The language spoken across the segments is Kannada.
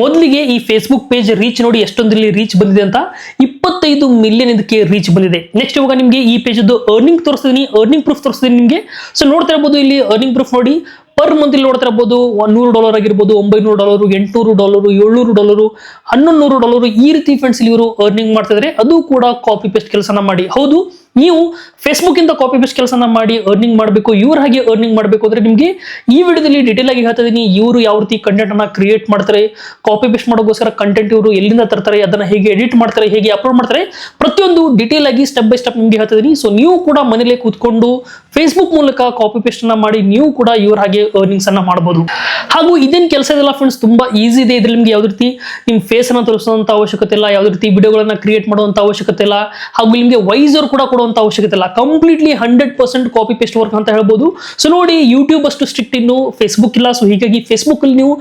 ಮೊದಲಿಗೆ ಈ ಫೇಸ್ಬುಕ್ ಪೇಜ್ ರೀಚ್ ನೋಡಿ ಎಷ್ಟೊಂದರಲ್ಲಿ ರೀಚ್ ಬಂದಿದೆ ಅಂತ ಇಪ್ಪತ್ತೈದು ಮಿಲಿಯನ್ ಇದಕ್ಕೆ ರೀಚ್ ಬಂದಿದೆ. ನೆಕ್ಸ್ಟ್ ಇವಾಗ ನಿಮಗೆ ಈ ಪೇಜದ್ದು ಅರ್ನಿಂಗ್ ತೋರಿಸ್ತೀನಿ ಅರ್ನಿಂಗ್ ಪ್ರೂಫ್ ತೋರಿಸ್ತೀನಿ ನಿಮಗೆ. ಸೊ ನೋಡ್ತಾ ಇರ್ಬೋದು ಇಲ್ಲಿ ಅರ್ನಿಂಗ್ ಪ್ರೂಫ್ ನೋಡಿ ಪರ್ ಮಂತ್ ಇಲ್ಲಿ ನೋಡ್ತಾ ಇರ್ಬೋದು ನೂರು ಡಾಲರ್ ಆಗಿರ್ಬೋದು, ಒಂಬೈನೂರು ಡಾಲರು ಎಂಟುನೂರು ಡಾಲರು ಏಳ್ನೂರು ಡಾಲರು ಹನ್ನೊಂದು ನೂರು ಡಾಲರು ಈ ರೀತಿ ಫ್ರೆಂಡ್ಸ್ ಇಲ್ಲಿ ಇವರು ಅರ್ನಿಂಗ್ ಮಾಡ್ತಾ ಇದ್ದಾರೆ ಅದು ಕೂಡ ಕಾಪಿ ಪೇಸ್ಟ್ ಕೆಲಸನ ಮಾಡಿ. ಹೌದು ನೀವು ಫೇಸ್ಬುಕ್ ಇಂದ ಕಾಪಿ ಪೇಸ್ಟ್ ಕೆಲಸನ ಮಾಡಿ ಅರ್ನಿಂಗ್ ಮಾಡಬೇಕು, ಇವ್ರ ಹಾಗೆ ಅರ್ನಿಂಗ್ ಮಾಡಬೇಕು ಅಂದ್ರೆ ನಿಮಗೆ ಈ ವಿಡಿಯೋದಲ್ಲಿ ಡೀಟೇಲ್ ಆಗಿ ಹೇಳ್ತಾ ಇದೀನಿ, ಇವರು ಯಾವ ರೀತಿ ಕಂಟೆಂಟ್ ಅನ್ನ ಕ್ರಿಯೇಟ್ ಮಾಡ್ತಾರೆ ಕಾಪಿ ಪೇಸ್ಟ್ ಮಾಡೋಗೋಸ್ಕರ ಕಂಟೆಂಟ್ ಇವರು ಎಲ್ಲಿಂದ ತರ್ತಾರೆ, ಅದನ್ನ ಹೇಗೆ ಎಡಿಟ್ ಮಾಡ್ತಾರೆ, ಹೇಗೆ ಅಪ್ಲೋಡ್ ಮಾಡ್ತಾರೆ, ಪ್ರತಿಯೊಂದು ಡೀಟೇಲ್ ಆಗಿ ಸ್ಟೆಪ್ ಬೈ ಸ್ಟೆಪ್ ನಿಮಗೆ ಹೇಳ್ತಾ ಇದೀನಿ. ಸೊ ನೀವು ಕೂಡ ಮನೇಲೆ ಕೂತ್ಕೊಂಡು ಫೇಸ್ಬುಕ್ ಮೂಲಕ ಕಾಪಿ ಪೇಸ್ಟ್ ಅನ್ನ ಮಾಡಿ ನೀವು ಕೂಡ ಇವ್ರ ಹಾಗೆ ಅರ್ನಿಂಗ್ಸ್ ಅನ್ನ ಮಾಡಬಹುದು ಹಾಗೂ ಇದೇನ್ ಕೆಲಸ ಇದೆಲ್ಲ ಫ್ರೆಂಡ್ಸ್ ತುಂಬಾ ಈಸಿ ಇದೆ ಇದ್ರಲ್ಲಿ ನಿಮ್ಗೆ ಯಾವ ರೀತಿ? ನಿಮ್ ಫೇಸ್ ಅನ್ನ ತೋರಿಸುವಂತ ಅವಶ್ಯಕತೆ ಇಲ್ಲ ಯಾವ ರೀತಿ ವಿಡಿಯೋಗಳನ್ನ ಕ್ರಿಯೇಟ್ ಮಾಡುವಂತ ಅವಶ್ಯಕತೆ ಇಲ್ಲ. ಹಾಗೂ ನಿಮ್ಗೆ ವೈಸರ್ ಕೂಡ ಕೊಡುವಂತ ಅವಶ್ಯಕತೆ ಇಲ್ಲ. Completely hundred percent copy paste work ಅಂತ ಹೇಳ್ಬೋದು. ಸೊ ನೋಡಿ ಯೂಟ್ಯೂಬ್ ಅಷ್ಟು ಸ್ಟ್ರಿಕ್ಟ್ ಇನ್ನು ಫೇಸ್ಬುಕ್ ಇಲ್ಲ. ಸೊ ಹೀಗಾಗಿ ಫೇಸ್ಬುಕ್ ಅಲ್ಲಿ ನೀವು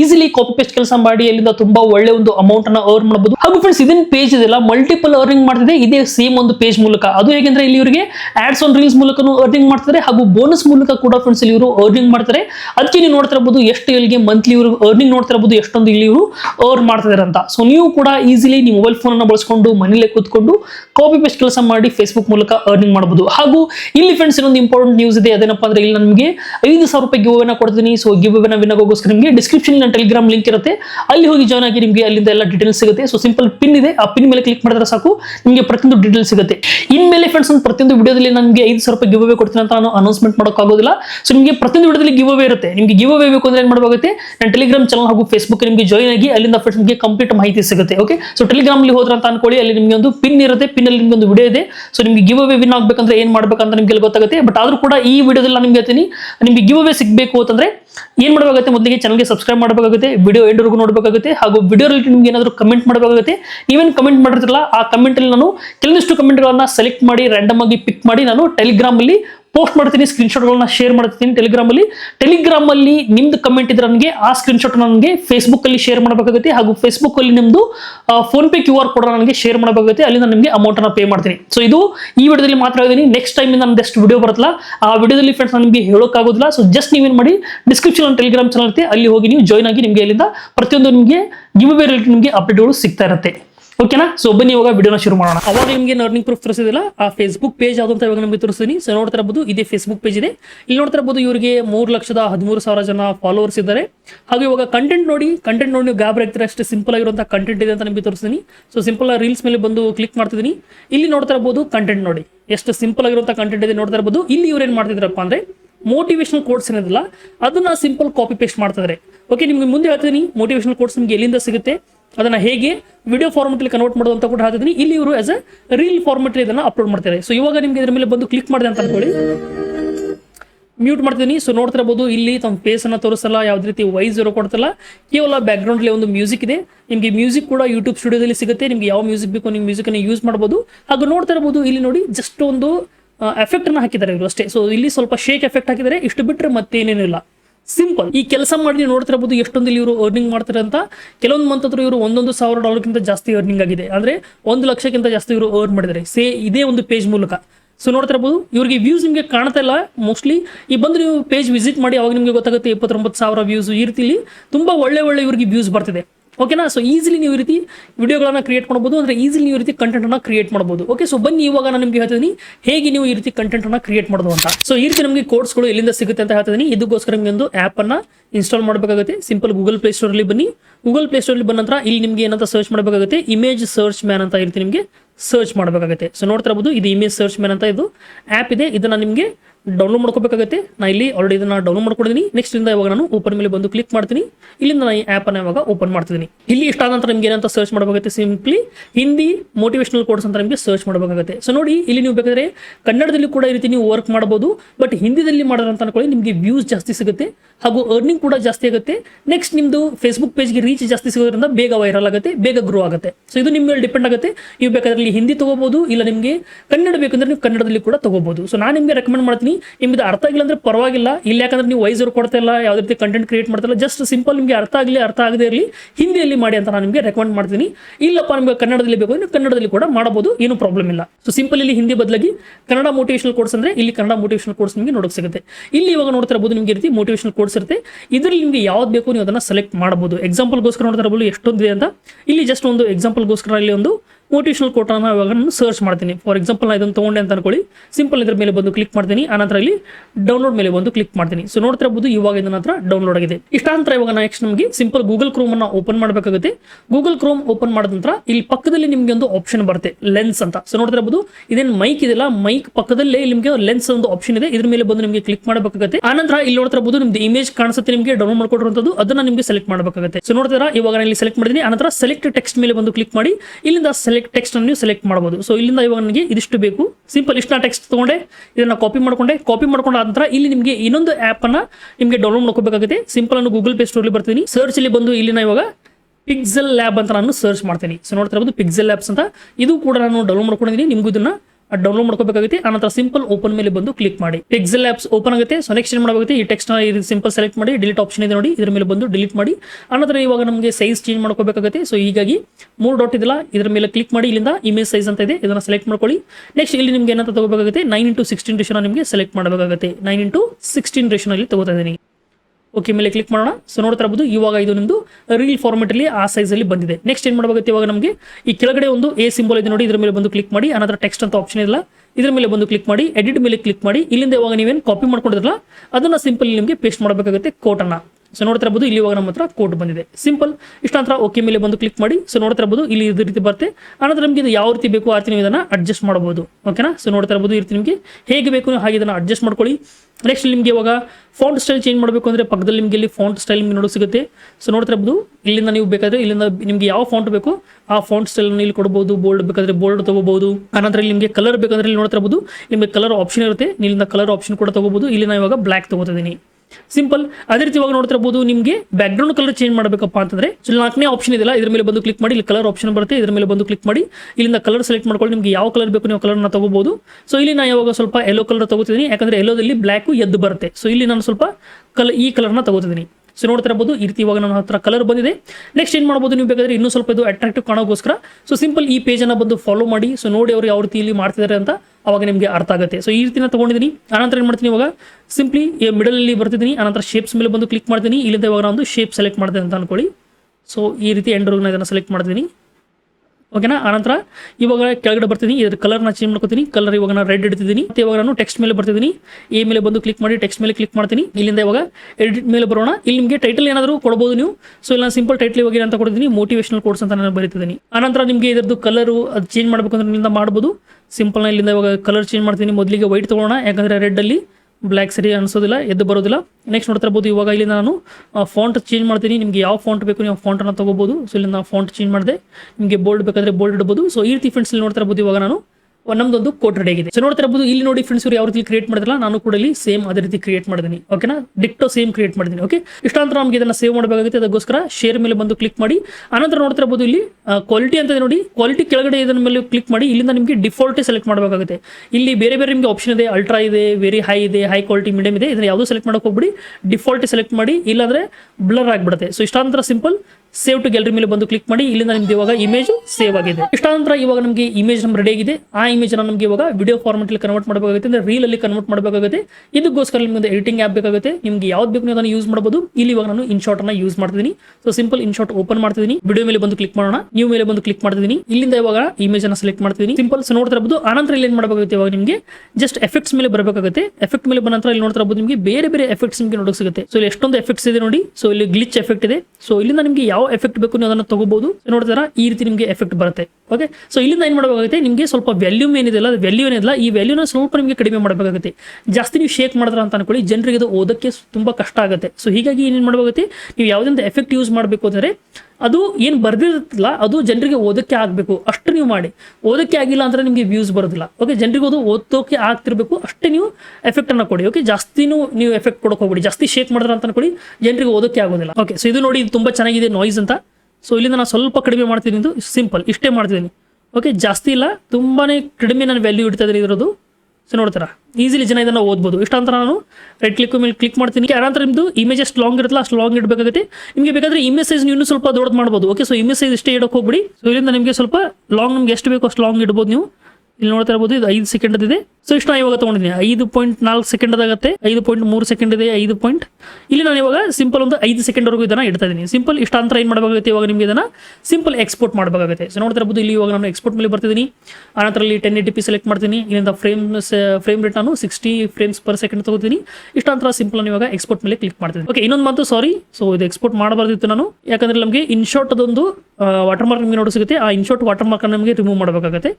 ಈಸಿಲಿ ಕಾಪಿ ಪೇಸ್ಟ್ ಕೆಲಸ ಮಾಡಿ, ಅಲ್ಲಿಂದ ತುಂಬಾ ಒಳ್ಳೆ ಒಂದು ಅಮೌಂಟ್ ಅನ್ನ ಅರ್ನ್ ಮಾಡಬಹುದು ಹಾಗೂ ಫ್ರೆಂಡ್ಸ್ ಇದನ್ ಪೇಜ್ ಇದೆಲ್ಲ ಮಲ್ಟಿಪಲ್ ಅರ್ನಿಂಗ್ ಮಾಡ್ತಿದೆ. ಇದೇ ಸೇಮ್ ಒಂದು ಪೇಜ್ ಮೂಲಕ. ಅದು ಹೇಗೆಂದ್ರೆ ಇಲ್ಲಿ ಇವರಿಗೆ ಆಡ್ಸ್ ಆನ್ ರೀಲ್ಸ್ ಮೂಲಕ ಅರ್ನಿಂಗ್ ಮಾಡ್ತಾರೆ ಹಾಗೂ ಬೋನಸ್ ಮೂಲಕ ಕೂಡ ಫ್ರೆಂಡ್ಸ್ ಇಲ್ಲಿ ಇವರು ಅರ್ನಿಂಗ್ ಮಾಡ್ತಾರೆ. ಅದಕ್ಕೆ ನೀವು ನೋಡ್ತಾ ಇರಬಹುದು ಎಷ್ಟು ಇಲ್ಲಿಗೆ ಮಂತ್ಲಿ ಇವರು ಅರ್ನಿಂಗ್ ನೋಡ್ತಾ ಇರಬಹುದು ಎಷ್ಟೊಂದು ಇಲ್ಲಿ ಇವರು ಅರ್ನ್ ಮಾಡ್ತಿದ್ದಾರೆ ಅಂತ. ಸೊ ನೀವು ಕೂಡ ಈಸಿಲಿ ನಿಮ್ಮ ಮೊಬೈಲ್ ಫೋನ್ ಅನ್ನ ಬಳಸ್ಕೊಂಡು ಮನೇಲೆ ಕೂತ್ಕೊಂಡು ಕಾಪಿ ಪೇಸ್ಟ್ ಕೆಲಸ ಮಾಡಿ ಫೇಸ್ಬುಕ್ ಮೂಲಕ ಅರ್ನಿಂಗ್ ಮಾಡಬಹುದು ಹಾಗೂ ಇಲ್ಲಿ ಫ್ರೆಂಡ್ಸ್ ಇನ್ನೊಂದು ಇಂಪಾರ್ಟೆಂಟ್ ನ್ಯೂಸ್ ಇದೆ. ಅದೇನಪ್ಪ ಅಂದ್ರೆ ಇಲ್ಲಿ ನಮಗೆ ಐದು ಸಾವಿರ ರೂಪಾಯಿ ಗಿವ್ ಕೊಡ್ತೀನಿ. ಸೊ ಗಿವ್ನ ವಿನ್ ಆಗೋಗೋಸ್ಕರ ನಿಮಗೆ ಡಿಸ್ಕ್ರಿಪ್ಷನ್ ಟೆಲಿಗ್ರಾಮ್ ಲಿಂಕ್ ಇರುತ್ತೆ. ಅಲ್ಲಿ ಹೋಗಿ ಜಾಯ್ನ್ ಆಗಿ ನಿಮಗೆ ಅಲ್ಲಿಂದ ಎಲ್ಲ ಡೀಟೇಲ್ಸ್ ಸಿಗುತ್ತೆ. ಸೊ ಸಿಂಪಲ್ ಪಿನ್ ಇದೆ. ಆ ಪಿನ್ ಮೇಲೆ ಕ್ಲಿಕ್ ಮಾಡಿದ್ರೆ ಸಾಕು. ನಿಮಗೆ ಪ್ರತಿಯೊಂದು ಡೀಟೇಲ್ಸ್ ಸಿಗುತ್ತೆ. ಇನ್ಮೇಲೆ ಫ್ರೆಂಡ್ಸ್ ಒಂದು ಪ್ರತಿಯೊಂದು ವಿಡಿಯೋದಲ್ಲಿ ನನಗೆ ಐದು ಸಾವಿರ ರೂಪಾಯಿ ಗಿವ್ ಅವೇ ಕೊಡ್ತೀನಿ ಅಂತ ನಾನು ಅನೌನ್ಸ್ಮೆಂಟ್ ಮಾಡೋಕ್ಕಾಗೋದಿಲ್ಲ. ಸೊ ನಿಮಗೆ ಪ್ರತಿಯೊಂದು ವಿಡಿಯೋದಲ್ಲಿ ಗಿವ್ ಅವೇ ಇರುತ್ತೆ. ನಿಮಗೆ ಗಿವ್ ಅವೇ ಬೇಕು ಅಂದ್ರೆ ಏನು ಮಾಡಬೇಕಾಗುತ್ತೆ? ನನ್ನ ಟೆಲಿಗ್ರಾಮ್ ಚಾನಲ್ ಹಾಗೂ ಫೇಸ್ಬುಕ್ ನಿಮಗೆ ಜಾಯ್ನ್ ಆಗಿ ಅಲ್ಲಿಂದ ಫ್ರೆಂಡ್ಸ್ ನಿಮಗೆ ಕಂಪ್ಲೀಟ್ ಮಾಹಿತಿ ಸಿಗುತ್ತೆ. ಓಕೆ ಸೊ ಟೆಲಿಗ್ರಾಮ್ ಅಲ್ಲಿ ಹೋದ್ರ ಅಂತ ಅನ್ಕೊಳ್ಳಿ. ಅಲ್ಲಿ ನಿಮಗೆ ಒಂದು ಪಿನ್ ಇರುತ್ತೆ. ಪಿನ್ ಅಲ್ಲಿ ನಿಮಗೆ ಒಂದು ವಿಡಿಯೋ ಇದೆ. ಸೊ ನಿಮಗೆ ಗಿವ್ ಅವೇ ವಿನ್ ಆಗ್ಬೇಕಂದ್ರೆ ಏನ್ ಮಾಡ್ಬೇಕಂತ ನಿಮಗೆ ಗೊತ್ತಾಗುತ್ತೆ. ಬಟ್ ಆದ್ರೂ ಕೂಡ ಈ ವಿಡಿಯೋದಲ್ಲಿ ನಾನು ನಿಮ್ಗೆ ಹೇಳ್ತೀನಿ, ನಿಮಗೆ ಗಿವ್ ಅವೇ ಸಿಗಬೇಕು ಅಂತಂದ್ರೆ ಏನ್ ಮಾಡಬೇಕಾಗುತ್ತೆ? ಮೊದಲಿಗೆ ಚಾನಲ್ಗೆ ಸಬ್ಸ್ಕ್ರೈಬ್ ಮಾಡಬೇಕಾಗುತ್ತೆ ವಿಡಿಯೋ ಎಂಡ್ವರೆಗೂ ನೋಡಬೇಕಾಗುತ್ತೆ, ಹಾಗೂ ವಿಡಿಯೋ ರಿಲೇಟೆಡ್ ನಿಮ್ಗೆ ಏನಾದರೂ ಕಮೆಂಟ್ ಮಾಡಬೇಕಾಗುತ್ತೆ ಈವನ್ ಕಮೆಂಟ್ ಮಾಡಿರ್ತಿರಲ್ಲ, ಆ ಕಮೆಂಟ್ ಅಲ್ಲಿ ನಾನು ಕೆಲವೊಂದಿಷ್ಟು ಕಮೆಂಟ್ಗಳನ್ನ ಸೆಲೆಕ್ಟ್ ಮಾಡಿ ರ್ಯಾಂಡಮ್ ಆಗಿ ಪಿಕ್ ಮಾಡಿ ನಾನು ಟೆಲಿಗ್ರಾಮ್ ಅಲ್ಲಿ ಪೋಸ್ಟ್ ಮಾಡ್ತೀನಿ ಸ್ಕ್ರೀನ್ಶಾಟ್ಗಳನ್ನ ಶೇರ್ ಮಾಡ್ತೀನಿ ಟೆಲಿಗ್ರಾಮ್ ಅಲ್ಲಿ. ಟೆಲಿಗ್ರಾಮ್ ಅಲ್ಲಿ ನಿಮ್ದು ಕಮೆಂಟ್ ಇದ್ರೆ ನನಗೆ, ಆ ಸ್ಕ್ರೀನ್ಶಾಟ್ ನನಗೆ ಫೇಸ್ಬುಕ್ ಅಲ್ಲಿ ಶೇರ್ ಮಾಡಬೇಕಾಗುತ್ತೆ. ಹಾಗೂ ಫೇಸ್ಬುಕ್ ಅಲ್ಲಿ ನಿಮ್ದು phone pay Q R code ನನಗೆ ಶೇರ್ ಮಾಡಬೇಕಾಗುತ್ತೆ. ಅಲ್ಲಿ ನಾನು ನಿಮಗೆ ಅಮೌಂಟ್ ಅನ್ನ ಪೇ ಮಾಡ್ತೀನಿ. ಸೊ ಇದು ಈ ವಿಡಿಯೋದಲ್ಲಿ ಮಾತ್ರ ಇದ್ದೀನಿ ನೆಕ್ಸ್ಟ್ ಟೈಮ್ ನಾನು ಎಷ್ಟು ವಿಡಿಯೋ ಬರುತ್ತಲ್ಲ, ಆ ವಿಡಿಯೋದಲ್ಲಿ ಫ್ರೆಂಡ್ಸ್ ನಿಮಗೆ ಹೇಳೋಕ್ಕಾಗೋದಿಲ್ಲ. ಸೊ ಜಸ್ಟ್ ನೀವೇನು ಮಾಡಿ ಡಿಸ್ಕ್ರಿಪ್ಷನ್ ಟೆಲಿಗ್ರಾಮ್ ಚಾನಲ್ ಇರುತ್ತೆ. ಅಲ್ಲಿ ಹೋಗಿ ನೀವು ಜಾಯ್ನ್ ಆಗಿ ನಿಮಗೆ ಅಲ್ಲಿಂದ ಪ್ರತಿಯೊಂದು ನಿಮಗೆ ಗಿವ್ ರಿಲೇಟೆಡ್ ನಿಮಗೆ ಅಪ್ಡೇಟ್ಗಳು ಸಿಗ್ತಾ ಇರುತ್ತೆ. ಓಕೆನಾ ಸೊ ಬನ್ನಿ, ಇವಾಗ ವಿಡಿಯೋನ ಶುರು ಮಾಡೋಣ. ಅವಾಗ ನಿಮಗೆ ಅರ್ನಿಂಗ್ ಪ್ರೂಫ್ ತೋರಿಸಿದಿಲ್ಲ ಆ ಫೇಸ್ಬುಕ್ ಪೇಜ್ ಯಾವ್ದು ಅಂತ ಇವಾಗ ನಿಮಗೆ ತೋರಿಸ್ತೀನಿ. ಸೊ ನೋಡ್ತಾ ಇರಬಹುದು ಇದೇ ಫೇಸ್ಬುಕ್ ಪೇಜ್ ಇದೆ. ಇಲ್ಲಿ ನೋಡ್ತಾ ಇರಬಹುದು ಇವರಿಗೆ ಮೂರು ಲಕ್ಷದ ಹದಿಮೂರು ಸಾವಿರ ಜನ ಫಾಲೋವರ್ಸ್ ಇದ್ದಾರೆ. ಹಾಗೆ ಇವಾಗ ಕಂಟೆಂಟ್ ನೋಡಿ ಕಂಟೆಂಟ್ ನೋಡಿ ನೀವು ಗಾಬರಿ ಆಗ್ತಾರೆ? ಅಷ್ಟು ಸಿಂಪಲ್ ಆಗಿರುವಂತಹ ಕಂಟೆಂಟ್ ಇದೆ ಅಂತ ನಿಮಗೆ ತೋರಿಸ್ತೀನಿ. ಸೊ ಸಿಂಪಲ್ ರೀಲ್ಸ್ ಮೇಲೆ ಬಂದು ಕ್ಲಿಕ್ ಮಾಡ್ತಿದ್ದೀನಿ. ಇಲ್ಲಿ ನೋಡ್ತಾ ಇರಬಹುದು ಕಂಟೆಂಟ್ ನೋಡಿ. ಎಷ್ಟು ಸಿಂಪಲ್ ಆಗಿರುವಂತಹ ಕಂಟೆಂಟ್ ಇದೆ ನೋಡ್ತಾ ಇರಬಹುದು ಇಲ್ಲಿ ಇವ್ರು ಏನು ಮಾಡ್ತಿದ್ರಪ್ಪ ಅಂದ್ರೆ ಮೋಟಿವೇಶನಲ್ ಕೋರ್ಸ್ ಏನಿದೆಲ್ಲ ಅದನ್ನ ಸಿಂಪಲ್ ಕಾಪಿ ಪೇಸ್ಟ್ ಮಾಡ್ತಿದ್ದಾರೆ ಓಕೆ ನಿಮ್ಗೆ ಮುಂದೆ ಹೇಳ್ತೀನಿ ಮೋಟಿವೇಶನಲ್ ಕೋರ್ಸ್ ನಿಮ್ಗೆ ಎಲ್ಲಿಂದ ಸಿಗುತ್ತೆ? ಅದನ್ನ ಹೇಗೆ ವಿಡಿಯೋ ಫಾರ್ಮೆಟ್ಲಿ ಕನ್ವರ್ಟ್ ಮಾಡೋದು ಅಂತ ಕೂಡ ಹೇಳ್ತಿದ್ದೀನಿ. ಇಲ್ಲಿ ಇವರು ಆಸ್ ಅ ರೀಲ್ ಫಾರ್ಮೆಟ್ಲಿ ಇದನ್ನ ಅಪ್ಲೋಡ್ ಮಾಡ್ತಾರೆ. ಸೊ ಇವಾಗ ನಿಮ್ಗೆ ಇದ್ರ ಮೇಲೆ ಬಂದು ಕ್ಲಿಕ್ ಮಾಡಿದೆ ಅಂತ ಅನ್ಕೊಳ್ಳಿ. ಮ್ಯೂಟ್ ಮಾಡ್ತೀನಿ. ಸೊ ನೋಡ್ತಾ ಇರಬಹುದು ಇಲ್ಲಿ ತಮ್ಮ ಫೇಸ್ ಅನ್ನ ತೋರಿಸಲ್ಲ, ಯಾವ್ದು ರೀತಿ ವೈಸ್ ಇರೋ ಕೊಡ್ತಲ್ಲ. ಕೇವಲ ಬ್ಯಾಕ್ಗ್ರೌಂಡಲ್ಲಿ ಒಂದು ಮ್ಯೂಸಿಕ್ ಇದೆ. ನಿಮಗೆ ಮ್ಯೂಸಿಕ್ ಕೂಡ ಯೂಟ್ಯೂಬ್ ಸ್ಟುಡಿಯೋದಲ್ಲಿ ಸಿಗುತ್ತೆ. ನಿಮ್ಗೆ ಯಾವ ಮ್ಯೂಸಿಕ್ ಬೇಕು ನೀವು ಮ್ಯೂಸಿಕ್ ಅನ್ನು ಯೂಸ್ ಮಾಡಬಹುದು ಹಾಗೂ ನೋಡ್ತಾ ಇರಬಹುದು ಇಲ್ಲಿ ನೋಡಿ ಜಸ್ಟ್ ಒಂದು ಎಫೆಕ್ಟ್ ಅನ್ನ ಹಾಕಿದ್ದಾರೆ ಇವರು ಅಷ್ಟೇ. ಸೊ ಇಲ್ಲಿ ಸ್ವಲ್ಪ ಶೇಕ್ ಎಫೆಕ್ಟ್ ಹಾಕಿದ್ದಾರೆ. ಇಷ್ಟು ಬಿಟ್ಟರೆ ಮತ್ತೇನೇನಿಲ್ಲ ಸಿಂಪಲ್. ಈ ಕೆಲಸ ಮಾಡಿ ನೋಡ್ತಿರಬಹುದು ಎಷ್ಟೊಂದು ಇವರು ಅರ್ನಿಂಗ್ ಮಾಡ್ತಾರೆ ಅಂತ. ಕೆಲವೊಂದು ಮಂತ್ ಹತ್ರ ಇವರು ಒಂದೊಂದು ಸಾವಿರ ಡಾಲರ್ಗಿಂತ ಜಾಸ್ತಿ ಅರ್ನಿಂಗ್ ಆಗಿದೆ. ಅಂದ್ರೆ ಒಂದು ಲಕ್ಷಕ್ಕಿಂತ ಜಾಸ್ತಿ ಇವರು ಅರ್ನ್ ಮಾಡಿದ್ದಾರೆ. ಸೇ, ಇದೇ ಒಂದು ಪೇಜ್ ಮೂಲಕ. ಸೊ ನೋಡ್ತಿರಬಹುದು ಇವರಿಗೆ ವ್ಯೂಸ್ ನಿಮಗೆ ಕಾಣ್ತಾ ಇಲ್ಲ ಮೋಸ್ಟ್ಲಿ ಈ ಬಂದು ನೀವು ಪೇಜ್ ವಿಸಿಟ್ ಮಾಡಿ, ಅವಾಗ ನಿಮಗೆ ಗೊತ್ತಾಗುತ್ತೆ ಇಪ್ಪತ್ತೊಂಬತ್ತು ಸಾವಿರ ವ್ಯೂಸ್ ಈ ರೀತಿಲಿ ತುಂಬಾ ಒಳ್ಳೆ ಒಳ್ಳೆ ಇವರಿಗೆ ವ್ಯೂಸ್ ಬರ್ತಿದೆ. ಓಕೆನಾ ಸೊ ಈಸಿಲಿ ನೀವು ಈ ರೀತಿ ವಿಡಿಯೋಗಳನ್ನ ಕ್ರಿಯೇಟ್ ಮಾಡ್ಬೋದು, ಅಂದ್ರೆ ಈಸಿಲಿ ನೀವು ಈ ರೀತಿ ಕಂಟೆಂಟ್ ಅನ್ನ ಕ್ರಿಯೇಟ್ ಮಾಡ್ಬೋದು. ಓಕೆ ಸೊ ಬನ್ನಿ ಇವಾಗ ನಾನು ನಿಮಗೆ ಹೇಳ್ತೀನಿ, ಹೇಗೆ ನೀವು ಈ ರೀತಿ ಕಂಟೆಂಟ್ ಅನ್ನ ಕ್ರಿಯೇಟ್ ಮಾಡೋದು ಅಂತ. ಸೊ ಈ ರೀತಿ ನಮಗೆ ಕೋರ್ಸ್ಗಳು ಎಲ್ಲಿಂದ ಸಿಗುತ್ತೆ ಅಂತ ಹೇಳ್ತೀನಿ ಇದಕ್ಕೋಸ್ಕರ ನಿಮಗೆ ಒಂದು ಆಪ್ ಅನ್ನ ಇನ್ಸ್ಟಾಲ್ ಮಾಡಬೇಕಾಗುತ್ತೆ. ಸಿಂಪಲ್ ಗೂಗಲ್ ಪ್ಲೇ ಸ್ಟೋರಲ್ಲಿ ಬನ್ನಿ. ಗೂಗಲ್ ಪ್ಲೇ ಸ್ಟೋರ್ ಅಲ್ಲಿ ಬಂದ ನಂತರ ಇಲ್ಲಿ ನಿಮಗೆ ಏನಂತ ಸರ್ಚ್ ಮಾಡಬೇಕಾಗುತ್ತೆ? ಇಮೇಜ್ ಸರ್ಚ್ ಮ್ಯಾನ್ ಅಂತ ಇರ್ತೀನಿ ನಿಮಗೆ ಸರ್ಚ್ ಮಾಡಬೇಕಾಗುತ್ತೆ. ಸೊ ನೋಡ್ತಾ ಇರಬಹುದು ಇದು ಇಮೇಜ್ ಸರ್ಚ್ ಮ್ಯಾನ್ ಅಂತ ಇದು ಆ್ಯಪ್ ಇದೆ. ಇದನ್ನ ನಿಮಗೆ ಡೌನ್ಲೋಡ್ ಮಾಡ್ಕೋಬೇಕಾಗುತ್ತೆ. ನಾ ಇಲ್ಲಿ ಆಲ್ರೆಡಿ ಇದನ್ನ ಡೌನ್ಲೋಡ್ ಮಾಡ್ಕೊಂಡಿದ್ದೀನಿ ನೆಕ್ಸ್ಟ್ ಇಂದ ಇವಾಗ ನಾನು ಓಪನ್ ಮೇಲೆ ಬಂದು ಕ್ಲಿಕ್ ಮಾಡ್ತೀನಿ. ಇಲ್ಲಿಂದ ನಾನು ಈ ಆ್ಯಪ್ ಅನ್ನ ಇವಾಗ ಓಪನ್ ಮಾಡ್ತಿದ್ದೀನಿ ಇಲ್ಲಿ ಇಷ್ಟ ಆದ ನಂತರ ನಿಮ್ಗೆ ಏನಂತ ಸರ್ಚ್ ಮಾಡಬೇಕಾಗುತ್ತೆ? ಸಿಂಪ್ಲಿ ಹಿಂದಿ ಮೋಟಿವೇಶನಲ್ ಕೋರ್ಸ್ ಅಂತ ನಿಮಗೆ ಸರ್ಚ್ ಮಾಡಬೇಕಾಗುತ್ತೆ. ಸೊ ನೋಡಿ, ಇಲ್ಲಿ ನೀವು ಬೇಕಾದ್ರೆ ಕನ್ನಡದಲ್ಲಿ ಕೂಡ ಈ ರೀತಿ ನೀವು ವರ್ಕ್ ಮಾಡಬಹುದು. ಬಟ್ ಹಿಂದಿದಲ್ಲಿ ಮಾಡೋದಂತ ಅನ್ಕೊಳ್ಳಿ, ನಿಮಗೆ ವ್ಯೂಸ್ ಜಾಸ್ತಿ ಸಿಗುತ್ತೆ. ಹಾಗೂ ಅರ್ನಿಂಗ್ ಕೂಡ ಜಾಸ್ತಿ ಆಗುತ್ತೆ. ನೆಕ್ಸ್ಟ್ ನಿಮ್ದು ಫೇಸ್ಬುಕ್ ಪೇಜ್ಗೆ ರೀಚ್ ಜಾಸ್ತಿ ಸಿಗೋದ್ರಿಂದ ಬೇಗ ವೈರಲ್ ಆಗುತ್ತೆ, ಬೇಗ ಗ್ರೋ ಆಗುತ್ತೆ. ಸೊ ಇದು ನಿಮ್ಮ ಮೇಲೆ ಡಿಪೆಂಡ್ ಆಗುತ್ತೆ. ನೀವು ಬೇಕಾದ್ರೆ ಇಲ್ಲಿ ಹಿಂದಿ ತಗೋಬಹುದು, ಇಲ್ಲ ನಿಮಗೆ ಕನ್ನಡ ಬೇಕಂದ್ರೆ ನೀವು ಕನ್ನಡದಲ್ಲಿ ಕೂಡ ತಗೋಬಹುದು. ಸೊ ನಾನು ನಿಮಗೆ ರೆಕಮೆಂಡ್ ಮಾಡ್ತೀನಿ ಮಾಡ್ತೀನಿ ಅರ್ಥ ಆಗಿಲ್ಲ ಅಂದ್ರೆ ಪರವಾಗಿಲ್ಲ. ಇಲ್ಲ ಯಾಕಂದ್ರೆ ನೀವು ವೈಸರ್ ಕೊಡ್ತಾ ಇಲ್ಲ, ಯಾವುದೇ ರೀತಿ ಕಂಟೆಂಟ್ ಕ್ರಿಯೇಟ್ ಮಾಡ್ತಾ ಜಸ್ಟ್ ಸಿಂಪಲ್ ನಿಮಗೆ ಅರ್ಥ ಆಗಲಿ, ಅರ್ಥ ಆಗದೇ ಇರಲಿ, ಹಿಂದಿಯಲ್ಲಿ ಮಾಡಿ ಅಂತ ನಾನು ನಿಮಗೆ ರೆಕಮೆಂಡ್ ಮಾಡ್ತೀನಿ. ಇಲ್ಲಪ್ಪ, ನಿಮಗೆ ಕನ್ನಡದಲ್ಲಿ ಬೇಕು ಅಂದ್ರೆ ಕನ್ನಡದಲ್ಲಿ ಕೂಡ ಮಾಡಬಹುದು, ಏನು ಪ್ರಾಬ್ಲಮ್ ಇಲ್ಲ. ಸೊ ಸಿಂಪಲ್ ಇಲ್ಲಿ ಹಿಂದಿ ಬದಲಾಗಿ ಕನ್ನಡ ಮೋಟಿವೇಶನಲ್ ಕೋರ್ಸ್ ಅಂದ್ರೆ ಇಲ್ಲಿ ಕನ್ನಡ ಮೋಟಿವೇಶನಲ್ ಕೋರ್ಸ್ ನಿಮಗೆ ನೋಡಕ್ ಸಿಗುತ್ತೆ. ಇಲ್ಲಿ ಇವಾಗ ನೋಡ್ತಾ ಇರಬಹುದು ನಿಮಗೆ ರೀತಿ ಮೋಟಿವೇಶನಲ್ ಕೋರ್ಸ್ ಇರುತ್ತೆ. ಇದರಲ್ಲಿ ನಿಮಗೆ ಯಾವ್ದು ಬೇಕು ನೀವು ಅದನ್ನ ಸೆಲೆಕ್ಟ್ ಮಾಡಬಹುದು ಎಕ್ಸಾಂಪಲ್ಗೋಸ್ಕರ ನೋಡ್ತಾ ಇರಬಹುದು ಎಷ್ಟೊಂದಿದೆ ಅಂತ. ಇಲ್ಲಿ ಜಸ್ಟ್ ಒಂದು ಎಕ್ಸಾಂಪಲ್ಗೋಸ್ಕರ ಇಲ್ಲಿ ಒಂದು ಮೋಟಿವೇಶನಲ್ ಕೋಟನ್ನು ಇವಾಗ ನಾನು ಸರ್ಚ್ ಮಾಡ್ತೀನಿ. ಫಾರ್ ಎಕ್ಸಾಂಪಲ್ ನಾನು ಇದನ್ನು ತೊಗೊಂಡೆ ಅಂತ ಅನ್ಕೊಳ್ಳಿ. ಸಿಂಪಲ್ ಇದ್ರ ಮೇಲೆ ಬಂದು ಕ್ಲಿಕ್ ಮಾಡ್ತೀನಿ. ಆನಂತರ ಇಲ್ಲಿ ಡೌನ್ಲೋಡ್ ಮೇಲೆ ಬಂದು ಕ್ಲಿಕ್ ಮಾಡ್ತೀನಿ. ಸೊ ನೋಡ್ತಾ ಇವಾಗ ಇದನ್ನ ಹತ್ರ ಡೌನ್ಲೋಡ್ ಆಗಿದೆ. ಇಷ್ಟಾಂತರ ಇವಾಗ ನೆಕ್ಸ್ಟ್ ನಮಗೆ ಸಿಂಪಲ್ ಗೂಗಲ್ ಕ್ರೋಮ್ ಅನ್ನ ಓಪನ್ ಮಾಡಬೇಕಾಗುತ್ತೆ. ಗೂಗಲ್ ಕ್ರೋಮ್ ಓಪನ್ ಮಾಡಿದ ನಂತರ ಇಲ್ಲಿ ಪಕ್ಕದಲ್ಲಿ ನಿಮಗೆ ಒಂದು ಆಪ್ಷನ್ ಬರುತ್ತೆ ಲೆನ್ಸ್ ಅಂತ. ಸೊ ನೋಡ್ತಾ ಇರ್ಬೋದು, ಇದೇನು ಮೈಕ್ ಇದೆಲ್ಲ ಮೈಕ್ ಪಕ್ಕದಲ್ಲೇ ನಿಮಗೆ ಲೆನ್ಸ್ ಒಂದು ಆಪ್ಷನ್ ಇದೆ. ಇದ್ರ ಮೇಲೆ ಬಂದು ನಿಮಗೆ ಕ್ಲಿಕ್ ಮಾಡಬೇಕಾಗುತ್ತೆ. ಆನಂತರ ಇಲ್ಲಿ ನೋಡ್ತಾ ನಿಮ್ದು ಇಮೇಜ್ ಕಾಣಿಸುತ್ತೆ ನಿಮಗೆ ಡೌನ್ಲೋಡ್ ಮಾಡ್ಕೊಂಡಿರುವಂತದ್ದು ಅದನ್ನ ನಿಮಗೆ ಸೆಲೆಕ್ಟ್ ಮಾಡಬೇಕಾಗುತ್ತೆ. ಸೊ ನೋಡ್ತೀರಾ ಇವಾಗ ಇಲ್ಲಿ ಸೆಲೆಕ್ಟ್ ಮಾಡಿದ್ದೀನಿ. ಆನಂತರ ಸೆಲೆಕ್ಟ್ ಟೆಕ್ಸ್ಟ್ ಮೇಲೆ ಬಂದು ಕ್ಲಿಕ್ ಮಾಡಿ. ಇಲ್ಲಿಂದ ಸೆಲೆಕ್ಟ್ ಟೆಕ್ಸ್ಟ್ ಅನ್ನು ನೀವು ಸೆಲೆಕ್ಟ್ ಮಾಡಬಹುದು. ಸೊ ಇಲ್ಲಿಂದ ಇವಾಗ ನನಗೆ ಇದಿಷ್ಟು ಬೇಕು. ಸಿಂಪಲ್ ಇಷ್ಟ ಟೆಕ್ಸ್ಟ್ ತಗೊಂಡೆ, ಇದನ್ನ ಕಾಪಿ ಮಾಡ್ಕೊಂಡೆ. ಕಾಪಿ ಮಾಡ್ಕೊಂಡ ನಂತರ ಇಲ್ಲಿ ನಿಮಗೆ ಇನ್ನೊಂದು ಆಪ್ ಅನ್ನು ನಿಮಗೆ ಡೌನ್ಲೋಡ್ ಮಾಡ್ಕೋಬೇಕಾಗುತ್ತೆ. ಸಿಂಪಲ್ ಅನ್ನು ಗೂಗಲ್ ಪ್ಲೇ ಸ್ಟೋರ್ಲಿ ಬರ್ತೀನಿ. ಸರ್ಚ್ ಅಲ್ಲಿ ಬಂದು ಇಲ್ಲಿ ನಾನು ಇವಾಗ ಪಿಕ್ಸೆಲ್ ಲ್ಯಾಬ್ ಅಂತ ನಾನು ಸರ್ಚ್ ಮಾಡ್ತೀನಿ. ಸೊ ನೋಡ್ತಾ ಇರ್ಬೋದು ಪಿಕ್ಸೆಲ್ ಲ್ಯಾಬ್ಸ್ ಅಂತ. ಇದು ಕೂಡ ನಾನು ಡೌನ್ಲೋಡ್ ಮಾಡ್ಕೊಂಡಿದ್ದೀನಿ. ನಿಮಗೂ ಇದನ್ನ ಡೌನ್ಲೋಡ್ ಮಾಡ್ಕೋಬೇಕಾಗುತ್ತೆ. ಆನಂತರ ಸಿಂಪಲ್ ಓಪನ್ ಮೇಲೆ ಬಂದು ಕ್ಲಿಕ್ ಮಾಡಿ. ಎಕ್ಸೆಲ್ ಆಪ್ಸ್ ಓಪನ್ ಆಗುತ್ತೆ. ಸೊ ನೆಕ್ಸ್ಟ್ ಏನು ಮಾಡಬೇಕಾಗುತ್ತೆ? ಈ ಟೆಕ್ಸ್ಟ್ ಸಿಂಪಲ್ ಸೆಲೆಕ್ಟ್ ಮಾಡಿ ಡಿಲೀಟ್ ಆಪ್ಷನ್ ಇದೆ ನೋಡಿ. ಇದರ ಮೇಲೆ ಬಂದು ಡಿಲೀಟ್ ಮಾಡಿ. ಆನಂತರ ಇವಾಗ ನಮಗೆ ಸೈಜ್ ಚೇಂಜ್ ಮಾಡ್ಕೋಬೇಕಾಗುತ್ತೆ. ಸೊ ಹೀಗಾಗಿ ಮೂರು ಡಾಟ್ ಇದೆಲ್ಲ ಇದರ ಮೇಲೆ ಕ್ಲಿಕ್ ಮಾಡಿ. ಇಲ್ಲಿಂದ ಇಮೇಜ್ ಸೈಜ್ ಅಂತ ಇದೆ, ಇದನ್ನ ಸೆಲೆಕ್ಟ್ ಮಾಡ್ಕೊಳ್ಳಿ. ನೆಕ್ಸ್ಟ್ ಇಲ್ಲಿ ನಿಮ್ಗೆ ಏನಂತ ತಗೋಬೇಕಾಗುತ್ತೆ? ನೈನ್ ಇಂಟು ಸಿಕ್ಸ್ಟೀನ್ ರೇಷನ್ ನಿಮಗೆ ಸೆಲೆಕ್ಟ್ ಮಾಡಬೇಕಾಗುತ್ತೆ. ನೈನ್ ಇಂಟು ಸಿಕ್ಸ್ಟೀನ್ ರೇಷನ್ ಅಲ್ಲಿ ತಗೋತಾ ಇದ್ದೀನಿ. ಓಕೆ ಮೇಲೆ ಕ್ಲಿಕ್ ಮಾಡೋಣ. ಸೊ ನೋಡ್ತಾ ಇರಬಹುದು ಇವಾಗ ಇದು ನಿಮ್ದು ರೀಲ್ ಫಾರ್ಮೆಟ್ ಅಲ್ಲಿ ಆ ಸೈಜ್ ಅಲ್ಲಿ ಬಂದಿದೆ. ನೆಕ್ಸ್ಟ್ ಏನು ಮಾಡಬೇಕಾಗುತ್ತೆ ಇವಾಗ ನಮಗೆ ಈ ಕೆಳಗಡೆ ಒಂದು ಎ ಸಿಂಬಲ್ ಇದೆ ನೋಡಿ, ಇದ್ರ ಮೇಲೆ ಬಂದು ಕ್ಲಿಕ್ ಮಾಡಿ. ಅನಂತರ ಟೆಕ್ಸ್ಟ್ ಅಂತ ಆಪ್ಷನ್ ಇಲ್ಲ ಇದ್ರ ಮೇಲೆ ಬಂದು ಕ್ಲಿಕ್ ಮಾಡಿ. ಎಡಿಟ್ ಮೇಲೆ ಕ್ಲಿಕ್ ಮಾಡಿ. ಇಲ್ಲಿಂದ ಇವಾಗ ನೀವೇನು ಕಾಪಿ ಮಾಡ್ಕೊಂಡಿರಲ್ಲ ಅದನ್ನ ಸಿಂಪಲ್ ನಿಮಗೆ ಪೇಸ್ಟ್ ಮಾಡಬೇಕಾಗುತ್ತೆ ಕೋಟನ್ನ ಸೊ ನೋಡ್ತಾ ಇರ್ಬೋದು, ಇಲ್ಲಿ ಇವಾಗ ನಮ್ಮ ಹತ್ರ ಕೋರ್ಟ್ ಬಂದಿದೆ. ಸಿಂಪಲ್ ಇಷ್ಟ ನಂತರ ಓಕೆ ಮೇಲೆ ಬಂದು ಕ್ಲಿಕ್ ಮಾಡಿ. ಸೊ ನೋಡ್ತಾ ಇರ್ಬೋದು, ಇಲ್ಲಿ ಇದೇ ರೀತಿ ಬರುತ್ತೆ. ಆನಂತರ ನಿಮಗೆ ಇದು ಯಾವ ರೀತಿ ಬೇಕು ಆ ರೀತಿ ನೀವು ಇದನ್ನ ಅಡ್ಜಸ್ಟ್ ಮಾಡಬಹುದು. ಓಕೆನಾ ಸೊ ನೋಡ್ತಾ ಇರ್ಬೋದು, ಈ ರೀತಿ ನಿಮಗೆ ಹೇಗೆ ಬೇಕು ನೀವು ಹಾಗೆ ಇದನ್ನು ಅಡ್ಜಸ್ಟ್ ಮಾಡ್ಕೊಳ್ಳಿ. ನೆಕ್ಸ್ಟ್ ನಿಮಗೆ ಇವಾಗ ಫಾಂಟ್ ಸ್ಟೈಲ್ ಚೇಂಜ್ ಮಾಡಬೇಕು ಅಂದ್ರೆ ಪಕ್ಕದಲ್ಲಿ ನಿಮಗೆ ಇಲ್ಲಿ ಫಾಂಟ್ ಸ್ಟೈಲ್ ನಿಮಗೆ ನೋಡಿ ಸಿಗುತ್ತೆ. ಸೊ ನೋಡ್ತಾ ಇರ್ಬೋದು, ಇಲ್ಲಿಂದ ನೀವು ಬೇಕಾದ್ರೆ ಇಲ್ಲಿಂದ ನಿಮಗೆ ಯಾವ ಫಾಂಟ್ ಬೇಕು ಆ ಫಾಂಟ್ ಸ್ಟೈಲ್ ಇಲ್ಲಿ ಕೊಡಬಹುದು ಬೋಲ್ಡ್ ಬೇಕಾದ್ರೆ ಬೋಲ್ಡ್ ತಗೋಬಹುದು. ಆನಂತರ ಇಲ್ಲಿ ನಿಮಗೆ ಕಲರ್ ಬೇಕಂದ್ರೆ ಇಲ್ಲಿ ನೋಡ್ತಾ ಇರ್ಬೋದು. ನಿಮಗೆ ಕಲರ್ ಆಪ್ಷನ್ ಇರುತ್ತೆ. ಇಲ್ಲಿಂದ ಕಲರ್ ಆಪ್ಷನ್ ಕೂಡ ತಗೋಬಹುದು. ಇಲ್ಲಿ ನಾನು ಇವಾಗ ಬ್ಲ್ಯಾಕ್ ತಗೋತಿದ್ದೀನಿ ಸಿಂಪಲ್ ಅದೇ ರೀತಿ ಇವಾಗ ನೋಡ್ತಾ ಇರಬಹುದು ನಿಮಗೆ ಬ್ಯಾಕ್ ಗ್ರೌಂಡ್ ಕಲರ್ ಚೇಂಜ್ ಮಾಡಬೇಕಪ್ಪ ಅಂತಂದ್ರೆ ನಾಲ್ಕನೇ ಆಪ್ಷನ್ ಇದೆಲ್ಲ ಇದ್ರ ಮೇಲೆ ಬಂದು ಕ್ಲಿಕ್ ಮಾಡಿ, ಇಲ್ಲಿ ಕಲರ್ ಆಪ್ಷನ್ ಬರುತ್ತೆ, ಇದ್ರ ಮೇಲೆ ಬಂದು ಕ್ಲಿಕ್ ಮಾಡಿ, ಇಲ್ಲಿಂದ ಕಲರ್ ಸೆಲೆಕ್ಟ್ ಮಾಡ್ಕೊಳ್ಳಿ, ನಿಮಗೆ ಯಾವ ಕಲರ್ ಬೇಕು ನೀವು ಕಲರ್ನ ತಗೋಬಹುದು ಸೊ ಇಲ್ಲಿ ನಾನು ಯಾವಾಗ ಸ್ವಲ್ಪ ಯೆಲ್ಲೋ ಕಲರ್ ತಗೋತಿದ್ದೀನಿ, ಯಾಕಂದ್ರೆ ಯೆಲ್ಲೋದಲ್ಲಿ ಬ್ಲಾಕ್ ಎದ್ದು ಬರುತ್ತೆ. ಸೊ ಇಲ್ಲಿ ನಾನು ಸ್ವಲ್ಪ ಕಲ ಈ ಕಲರ್ನ ತಗೋತಿದ್ದೀನಿ. ಸೊ ನೋಡ್ತಾ ಇರ್ಬೋದು, ಈ ರೀತಿ ಇವಾಗ ನನ್ನ ಹತ್ರ ಕಲರ್ ಬಂದಿದೆ. ನೆಕ್ಸ್ಟ್ ಏನು ಮಾಡ್ಬೋದು ನೀವು ಬೇಕಾದ್ರೆ ಇನ್ನೂ ಸ್ವಲ್ಪ ಇದು ಅಟ್ರಾಕ್ಟಿವ್ ಕಾಣೋಗೋಸ್ಕರ. ಸೊ ಸಿಂಪಲ್ ಈ ಪೇಜನ್ನು ಬಂದು ಫಾಲೋ ಮಾಡಿ. ಸೊ ನೋಡಿ ಅವರು ಯಾವ ರೀತಿ ಇಲ್ಲಿ ಮಾಡ್ತಿದ್ದಾರೆ ಅಂತ ಅವಾಗ ನಿಮಗೆ ಅರ್ಥ ಆಗುತ್ತೆ. ಸೊ ಈ ರೀತಿನ ತೊಗೊಂಡಿದ್ದೀನಿ. ಆನಂತರ ಏನು ಮಾಡ್ತೀನಿ ಇವಾಗ? ಸಿಂಪ್ಲಿ ಮಿಡಲ್ ಅಲ್ಲಿ ಬರ್ತಿದ್ದೀನಿ. ಆನಂತರ ಶೇಪ್ಸ್ ಮೇಲೆ ಬಂದು ಕ್ಲಿಕ್ ಮಾಡ್ತೀನಿ. ಇಲ್ಲಿಂದ ಇವಾಗ ನಾನು ಒಂದು ಶೇಪ್ ಸೆಲೆಕ್ಟ್ ಮಾಡ್ತೀನಿ ಅಂತ ಅನ್ಕೊಳ್ಳಿ. ಸೊ ಈ ರೀತಿ ಎಂಡ್ರೋಗ್ನ ಇದನ್ನು ಸೆಲೆಕ್ಟ್ ಮಾಡ್ತೀನಿ ಓಕೆನಾ? ಆನಂತರ ಇವಾಗ ಕೆಳಗಡೆ ಬರ್ತೀನಿ ಇದ್ರ ನಾ ಚೇಂಜ್ ಮಾಡ್ಕೊತೀನಿ. ಕಲರ್ ಇವಾಗ ನಾನು ರೆಡ್ ಇಡ್ತಿದ್ದೀನಿ. ಮತ್ತೆ ಇವಾಗ ನಾನು ಟೆಕ್ಸ್ಟ್ ಮೇಲೆ ಬರ್ತಿದ್ದೀನಿ. ಎ ಮೇಲೆ ಬಂದು ಕ್ಲಿಕ್ ಮಾಡಿ ಟೆಕ್ಸ್ಟ್ ಮೇಲೆ ಕ್ಲಿಕ್ ಮಾಡ್ತೀನಿ. ಇಲ್ಲಿಂದ ಇವಾಗ ಎಡಿಟ್ ಮೇಲೆ ಬರೋಣ. ಇಲ್ಲಿ ನಿಮಗೆ ಟೈಟಲ್ ಏನಾದರೂ ಕೊಡಬಹುದು ನೀವು. ಸೊ ನಾನು ಸಿಂಪಲ್ ಟೈಟಲ್ ಇವಾಗ ಏನಂತ ಕೊಡ್ತೀನಿ ಮೋಟಿವೇಶನಲ್ ಕೋರ್ಸ್ ಅಂತ ನಾನು ಬರೀತಿದ್ದೀನಿ. ಆನಂತರ ನಿಮಗೆ ಇದರದ್ದು ಕಲರು ಅದು ಚೇಂಜ್ ಮಾಡಬೇಕು ಅಂದ್ರೆ ಇಲ್ಲಿಂದ ಮಾಡ್ಬೋದು ಸಿಂಪಲ್ನ ಇಲ್ಲಿಂದ ಇವಾಗ ಕಲರ್ ಚೇಂಜ್ ಮಾಡ್ತೀನಿ. ಮೊದಲಿಗೆ ವೈಟ್ ತೊಗೊಳ್ಳೋಣ. ಯಾಕಂದರೆ ರೆಡ್ಡಲ್ಲಿ ಬ್ಲ್ಯಾಕ್ ಸರಿ ಅನಿಸೋದಿಲ್ಲ, ಎದ್ದು ಬರೋದಿಲ್ಲ. ನೆಕ್ಸ್ಟ್ ನೋಡ್ತಾ ಇವಾಗ ಇಲ್ಲಿ ನಾನು ಫಾಂಟ್ ಚೇಂಜ್ ಮಾಡ್ತೀನಿ. ನಿಮಗೆ ಯಾವ ಫಾಂಟ್ ಬೇಕು, ನೀವು ಫಾಂಟನ್ನು ತೊಗೋಬೋದು. ಸೊ ಇಲ್ಲಿ ನಾನು ಫಾಂಟ್ ಚೇಂಜ್ ಮಾಡಿದೆ. ನಿಮಗೆ ಬೋಲ್ಡ್ ಬೇಕಾದರೆ ಬೋಲ್ಡ್ ಇಡ್ಬೋದು. ಸೊ ಈ ರೀತಿ ಫ್ರೆಂಡ್ಸ್ ಇಲ್ಲಿ ನೋಡ್ತಾ ಇರ್ಬೋದು ಇವಾಗ ನಾನು. ನಮ್ದೊಂದು ಕೋಟ್ ರೆಡಿ ಆಗಿದೆ. ಸೊ ನೋಡ್ತಾ ಇರಬಹುದು ಇಲ್ಲಿ ನೋಡಿ ಫ್ರೆಂಡ್ಸ್ ಇವರು ಯಾವ ರೀತಿ ಕ್ರಿಯೇಟ್ ಮಾಡಿದ್ರಲ್ಲ, ನಾನು ಕೂಡ ಇಲ್ಲಿ ಸೇಮ್ ಅದೇ ರೀತಿ ಕ್ರಿಯೇಟ್ ಮಾಡಿದ್ದೀನಿ. ಓಕೆನಾ ಡಿಕ್ಟೋ ಸೇಮ್ ಕ್ರಿಯೇಟ್ ಮಾಡಿದ್ದೀನಿ ಓಕೆ ಇಷ್ಟಾಂತರ ನಮಗೆ ಇದನ್ನ ಸೇವ್ ಮಾಡಬೇಕಾಗುತ್ತೆ. ಅದಕ್ಕೋಸ್ಕರ ಶೇರ್ ಮೇಲೆ ಬಂದು ಕ್ಲಿಕ್ ಮಾಡಿ. ಆನಂತರ ನೋಡ್ತಾ ಇರಬಹುದು ಇಲ್ಲಿ ಕ್ವಾಲಿಟಿ ಅಂತ ನೋಡಿ. ಕ್ವಾಲಿಟಿ ಕೆಳಗಡೆ ಇದನ್ನ ಮೇಲೆ ಕ್ಲಿಕ್ ಮಾಡಿ. ಇಲ್ಲಿಂದ ನಿಮಗೆ ಡಿಫಾಲ್ಟ್ ಸೆಲೆಕ್ಟ್ ಮಾಡಬೇಕಾಗುತ್ತೆ. ಇಲ್ಲಿ ಬೇರೆ ಬೇರೆ ನಿಮಗೆ ಆಪ್ಷನ್ ಇದೆ ಅಲ್ಟ್ರಾ ಇದೆ ವೆರಿ ಹೈ ಇದೆ ಹೈ ಕ್ವಾಲಿಟಿ ಮೀಡಿಯಂ ಇದೆ. ಇದನ್ನ ಯಾವುದೂ ಸೆಲೆಕ್ಟ್ ಮಾಡೋಕೆ ಹೋಗ್ಬಿಡಿ. ಡಿಫಾಲ್ಟ್ ಸೆಲೆಕ್ಟ್ ಮಾಡಿ. ಇಲ್ಲಾಂದ್ರೆ ಬ್ಲರ್ ಆಗಿಬಿಡುತ್ತೆ. ಸೊ ಇಷ್ಟಾಂತರ ಸಿಂಪಲ್ ಸೇವ್ ಟು ಗ್ಯಾಲರಿ ಮೇಲೆ ಬಂದು ಕ್ಲಿಕ್ ಮಾಡಿ, ಇಲ್ಲಿಂದ ನಿಮ್ಗೆ ಇವಾಗ ಇಮೇಜ್ ಸೇವ್ ಆಗಿದೆ. ಇಷ್ಟಾನಂತರ ಇವಾಗ ನಮಗೆ ಇಮೇಜ್ ನಮ್ಗೆ ರೆಡಿ ಆಗಿದೆ. ಆ ಇಮೇಜ್ ನಮಗೆ ಇವಾಗ ವಿಡಿಯೋ ಫಾರ್ಮೆಟ್ ಅಲ್ಲಿ ಕನ್ವರ್ಟ್ ಮಾಡಬೇಕಾಗುತ್ತೆ, ಅಂದ್ರೆ ರೀಲ್ ಅಲ್ಲಿ ಕನ್ವರ್ಟ್ ಮಾಡಬೇಕಾಗುತ್ತೆ. ಇದಕ್ಕೋಸ್ಕರ ನಿಮ್ಗೆ ಎಡಿಟಿಂಗ್ ಆ್ಯಪ್ ಬೇಕಾಗುತ್ತೆ. ನಿಮ್ಗೆ ಯಾವ್ದು ಬೇಕು ನೀವು ಅದನ್ನು ಯೂಸ್ ಮಾಡಬಹುದು ಇಲ್ಲಿ ಇವಾಗ ನಾನು ಇನ್ಶಾಟ್ ಅನ್ನ ಯೂಸ್ ಮಾಡ್ತಿದೀನಿ ಸೊ ಸಿಂಪಲ್ ಇನ್ಶಾರ್ಟ್ ಓಪನ್ ಮಾಡ್ತಿದೀನಿ ವಿಡಿಯೋ ಮೇಲೆ ಬಂದು ಕ್ಲಿಕ್ ಮಾಡೋಣ. ನೀವು ಮೇಲೆ ಬಂದು ಕ್ಲಿಕ್ ಮಾಡ್ತಿದೀನಿ ಇಲ್ಲಿಂದ ಇವಾಗ ಇಮೇಜ್ ಅನ್ನ ಸೆಲೆಕ್ಟ್ ಮಾಡ್ತೀನಿ ಸಿಂಪಲ್ ಸೊ ನೋಡ್ತಾ ಇರಬಹುದು ಆನಂತರ ಇಲ್ಲಿ ಏನ್ ಮಾಡಬೇಕಾಗುತ್ತೆ ಇವಾಗ ನಿಮಗೆ? ಜಸ್ಟ್ ಎಫೆಕ್ಟ್ಸ್ ಮೇಲೆ ಬರಬೇಕಾಗುತ್ತೆ. ಎಫೆಕ್ಟ್ ಮೇಲೆ ಬಂದ ನಂತರ ಇಲ್ಲಿ ನೋಡ್ತಾ ಇರಬಹುದು ನಿಮಗೆ ಬೇರೆ ಬೇರೆ ಎಫೆಕ್ಟ್ಸ್ ನಿಮಗೆ ನೋಡಕ್ ಸಿಗುತ್ತೆ. ಸೊ ಇಲ್ಲಿ ಎಷ್ಟೊಂದು ಎಫೆಕ್ಟ್ಸ್ ಇದೆ ನೋಡಿ. ಸೊ ಇಲ್ಲಿ ಗ್ಲಿಚ್ ಎಫೆಕ್ಟ್ ಇದೆ. ಸೊ ಇಲ್ಲಿಂದ ನಿಮಗೆ ಯಾವ ಎಫೆಕ್ಟ್ ಬೇಕು ನೀವು ಅದನ್ನು ತಗೋಬಹುದು ಈ ರೀತಿ ನಿಮಗೆ ಎಫೆಕ್ಟ್ ಬರುತ್ತೆ. ಓಕೆ? ಸೊ ಇಲ್ಲಿಂದ ಏನು ಮಾಡಬೇಕಾಗುತ್ತೆ? ನಿಮಗೆ ಸ್ವಲ್ಪ ವ್ಯಾಲ್ಯೂಮ್ ಏನಿದೆಲ್ಲ ವ್ಯಾಲ್ಯೂ ಏನಿಲ್ಲ ಈ ವ್ಯಾಲ್ಯೂನ ಸ್ವಲ್ಪ ನಿಮಗೆ ಕಡಿಮೆ ಮಾಡಬೇಕಾಗುತ್ತೆ. ಜಾಸ್ತಿ ನೀವು ಶೇಕ್ ಮಾಡಿದ್ರ ಅಂತ ಅನ್ಕೊಳ್ಳಿ, ಜನರಿಗೆ ಅದು ಓದಕ್ಕೆ ತುಂಬಾ ಕಷ್ಟ ಆಗುತ್ತೆ. ಸೊ ಹೀಗಾಗಿ ಏನೇನು ಮಾಡಬೇಕಾಗುತ್ತೆ? ನೀವು ಯಾವುದೊಂದು ಎಫೆಕ್ಟ್ ಯೂಸ್ ಮಾಡಬೇಕು ಅಂದರೆ, ಅದು ಏನು ಬರ್ದಿರುತ್ತಲ್ಲ, ಅದು ಜನರಿಗೆ ಓದಕ್ಕೆ ಆಗಬೇಕು. ಅಷ್ಟು ನೀವು ಮಾಡಿ. ಓದಕ್ಕೆ ಆಗಿಲ್ಲ ಅಂದ್ರೆ ನಿಮಗೆ ವ್ಯೂಸ್ ಬರೋದಿಲ್ಲ. ಓಕೆ? ಜನರಿಗೆ ಅದು ಓದೋಕೆ ಆಗ್ತಿರ್ಬೇಕು. ಅಷ್ಟೇ ನೀವು ಎಫೆಕ್ಟ್ ಅನ್ನ ಕೊಡಿ. ಓಕೆ? ಜಾಸ್ತಿನೂ ನೀವು ಎಫೆಕ್ಟ್ ಕೊಡೋಕೆ ಹೋಗ್ಬಿಡಿ. ಜಾಸ್ತಿ ಶೇಕ್ ಮಾಡಿದ್ರ ಅಂತ ಅನ್ಕೊಳ್ಳಿ, ಜನರಿಗೆ ಓದಕ್ಕೆ ಆಗೋದಿಲ್ಲ. ಓಕೆ? ಸೊ ಇದು ನೋಡಿ, ಇದು ತುಂಬಾ ಚೆನ್ನಾಗಿದೆ ನಾಯ್ಸ್ ಅಂತ. ಸೊ ಇಲ್ಲಿಂದ ನಾನು ಸ್ವಲ್ಪ ಕಡಿಮೆ ಮಾಡ್ತೀನಿ ಇದು ಸಿಂಪಲ್ ಇಷ್ಟೇ ಮಾಡ್ತಿದ್ದೀನಿ. ಓಕೆ ಜಾಸ್ತಿ ಇಲ್ಲ. ತುಂಬಾ ಕಡಿಮೆ ನಾನು ವ್ಯಾಲ್ಯೂ ಇಡ್ತಾ ಇದ್ದೀನಿ ಇರೋದು ಸೊ ನೋಡ್ತೀರಾ? ಈಸಿಲಿ ಜನ ಇದನ್ನು ಓದ್ಬೋದು. ಇಷ್ಟಾಂತರ ನಾನು ರೈಟ್ ಕ್ಲಿಕ್ ಮೇಲೆ ಕ್ಲಿಕ್ ಮಾಡ್ತೀನಿ. ಆನಂತರ ನಿಮ್ಮದು ಇಮೇಜ್ ಎಷ್ಟು ಲಾಂಗ್ ಇರುತ್ತಲ್ಲ ಅಷ್ಟು ಲಾಂಗ್ ಇಡಬೇಕಾಗುತ್ತೆ. ನಿಮಗೆ ಬೇಕಾದರೆ ಇಮೇಜ್ ಸೈಜ್ ನೀವು ಸ್ವಲ್ಪ ದೊಡ್ಡದು ಮಾಡ್ಬೋದು. ಓಕೆ ಸೊ ಇಮೇಜ್ ಸೈಜ್ ಇಷ್ಟೇ ಇಡೋಕೆ ಹೋಗ್ಬಿಡಿ. ಸೊ ಇಲ್ಲಿಂದ ನಿಮಗೆ ಸ್ವಲ್ಪ ಲಾಂಗ್ ನಿಮ್ಗೆ ಎಷ್ಟು ಬೇಕೋ ಅಷ್ಟು ಲಾಂಗ್ ಇಡ್ಬೋದು ನೀವು. ಇಲ್ಲಿ ನೋಡ್ತಾ ಇರಬಹುದು ಇದು ಐದು ಸೆಕೆಂಡ್ ಇದೆ ಸೊ ಇಷ್ಟು ನಾನು ಇವಾಗ ತೊಗೊಂಡಿದ್ದೀನಿ. ಐದು ಪಾಯಿಂಟ್ ನಾಲ್ಕು ಸೆಕೆಂಡ್ ಆಗುತ್ತೆ ಐದು ಪಾಯಿಂಟ್ ಮೂರು ಸೆಕೆಂಡ್ ಇದೆ, ಐದು ಪಾಯಿಂಟ್ ಇಲ್ಲಿ ನಾನು ಇವಾಗ ಸಿಂಪಲ್ ಒಂದು ಐದು ಸೆಕೆಂಡ್ವರೆಗೂ ಇದನ್ನು ಇಡ್ತಾ ಇದ್ದೀನಿ. ಸಿಂಪಲ್ ಇಷ್ಟಾಂತರ ಏನು ಮಾಡಬೇಕಾಗುತ್ತೆ ಇವಾಗ ನಿಮಗೆ ಇದನ್ನು? ಸಿಂಪಲ್ ಎಕ್ಸ್ಪೋರ್ಟ್ ಮಾಡಬೇಕಾಗುತ್ತೆ. ಸೊ ನೋಡ್ತಾ ಇರ್ಬೋದು ಇಲ್ಲಿ ಇವಾಗ ನಾನು ಎಕ್ಸ್ಪೋರ್ಟ್ ಮೇಲೆ ಬರ್ತಿದ್ದೀನಿ. ಆನಂತರ ಇಲ್ಲಿ ಟೆನ್ ಏಟಿ ಪಿ ಸೆಲೆಕ್ಟ್ ಮಾಡ್ತೀನಿ. ಇಲ್ಲಿಂದ ಫ್ರೇಮ್ ಫ್ರೇಮ್ ರೇಟ್ ನಾನು ಸಿಕ್ಸ್ಟಿ ಫ್ರೇಮ್ಸ್ ಪರ್ ಸೆಕೆಂಡ್ ತಗೋತೀನಿ. ಅಂತರ ಸಿಂಪಲ್ ನಾನು ಇವಾಗ ಎಕ್ಸ್ಪೋರ್ಟ್ ಮೇಲೆ ಕ್ಲಿಕ್ ಮಾಡ್ತೀನಿ ಓಕೆ ಇನ್ನೊಂದು ಮಾತು ಸಾರಿ ಸೊ ಇದು ಎಕ್ಸ್ಪೋರ್ಟ್ ಮಾಡಬಾರ್ದಿತ್ತು ನಾನು. ಯಾಕಂದ್ರೆ ನಮಗೆ ಇನ್ಶಾರ್ಟ್ ಅದೊಂದು ವಾಟರ್ ಮಾರ್ಕ್ ನಿಮಗೆ ನೋಡಿ ಸಿಗುತ್ತೆ. ಆ ಇನ್ಶಾರ್ಟ್ ವಾಟರ್ ಮಾರ್ಕ್ ನಮಗೆ ರಿಮೂವ್ ಮಾಡಬೇಕಾಗುತ್ತೆ.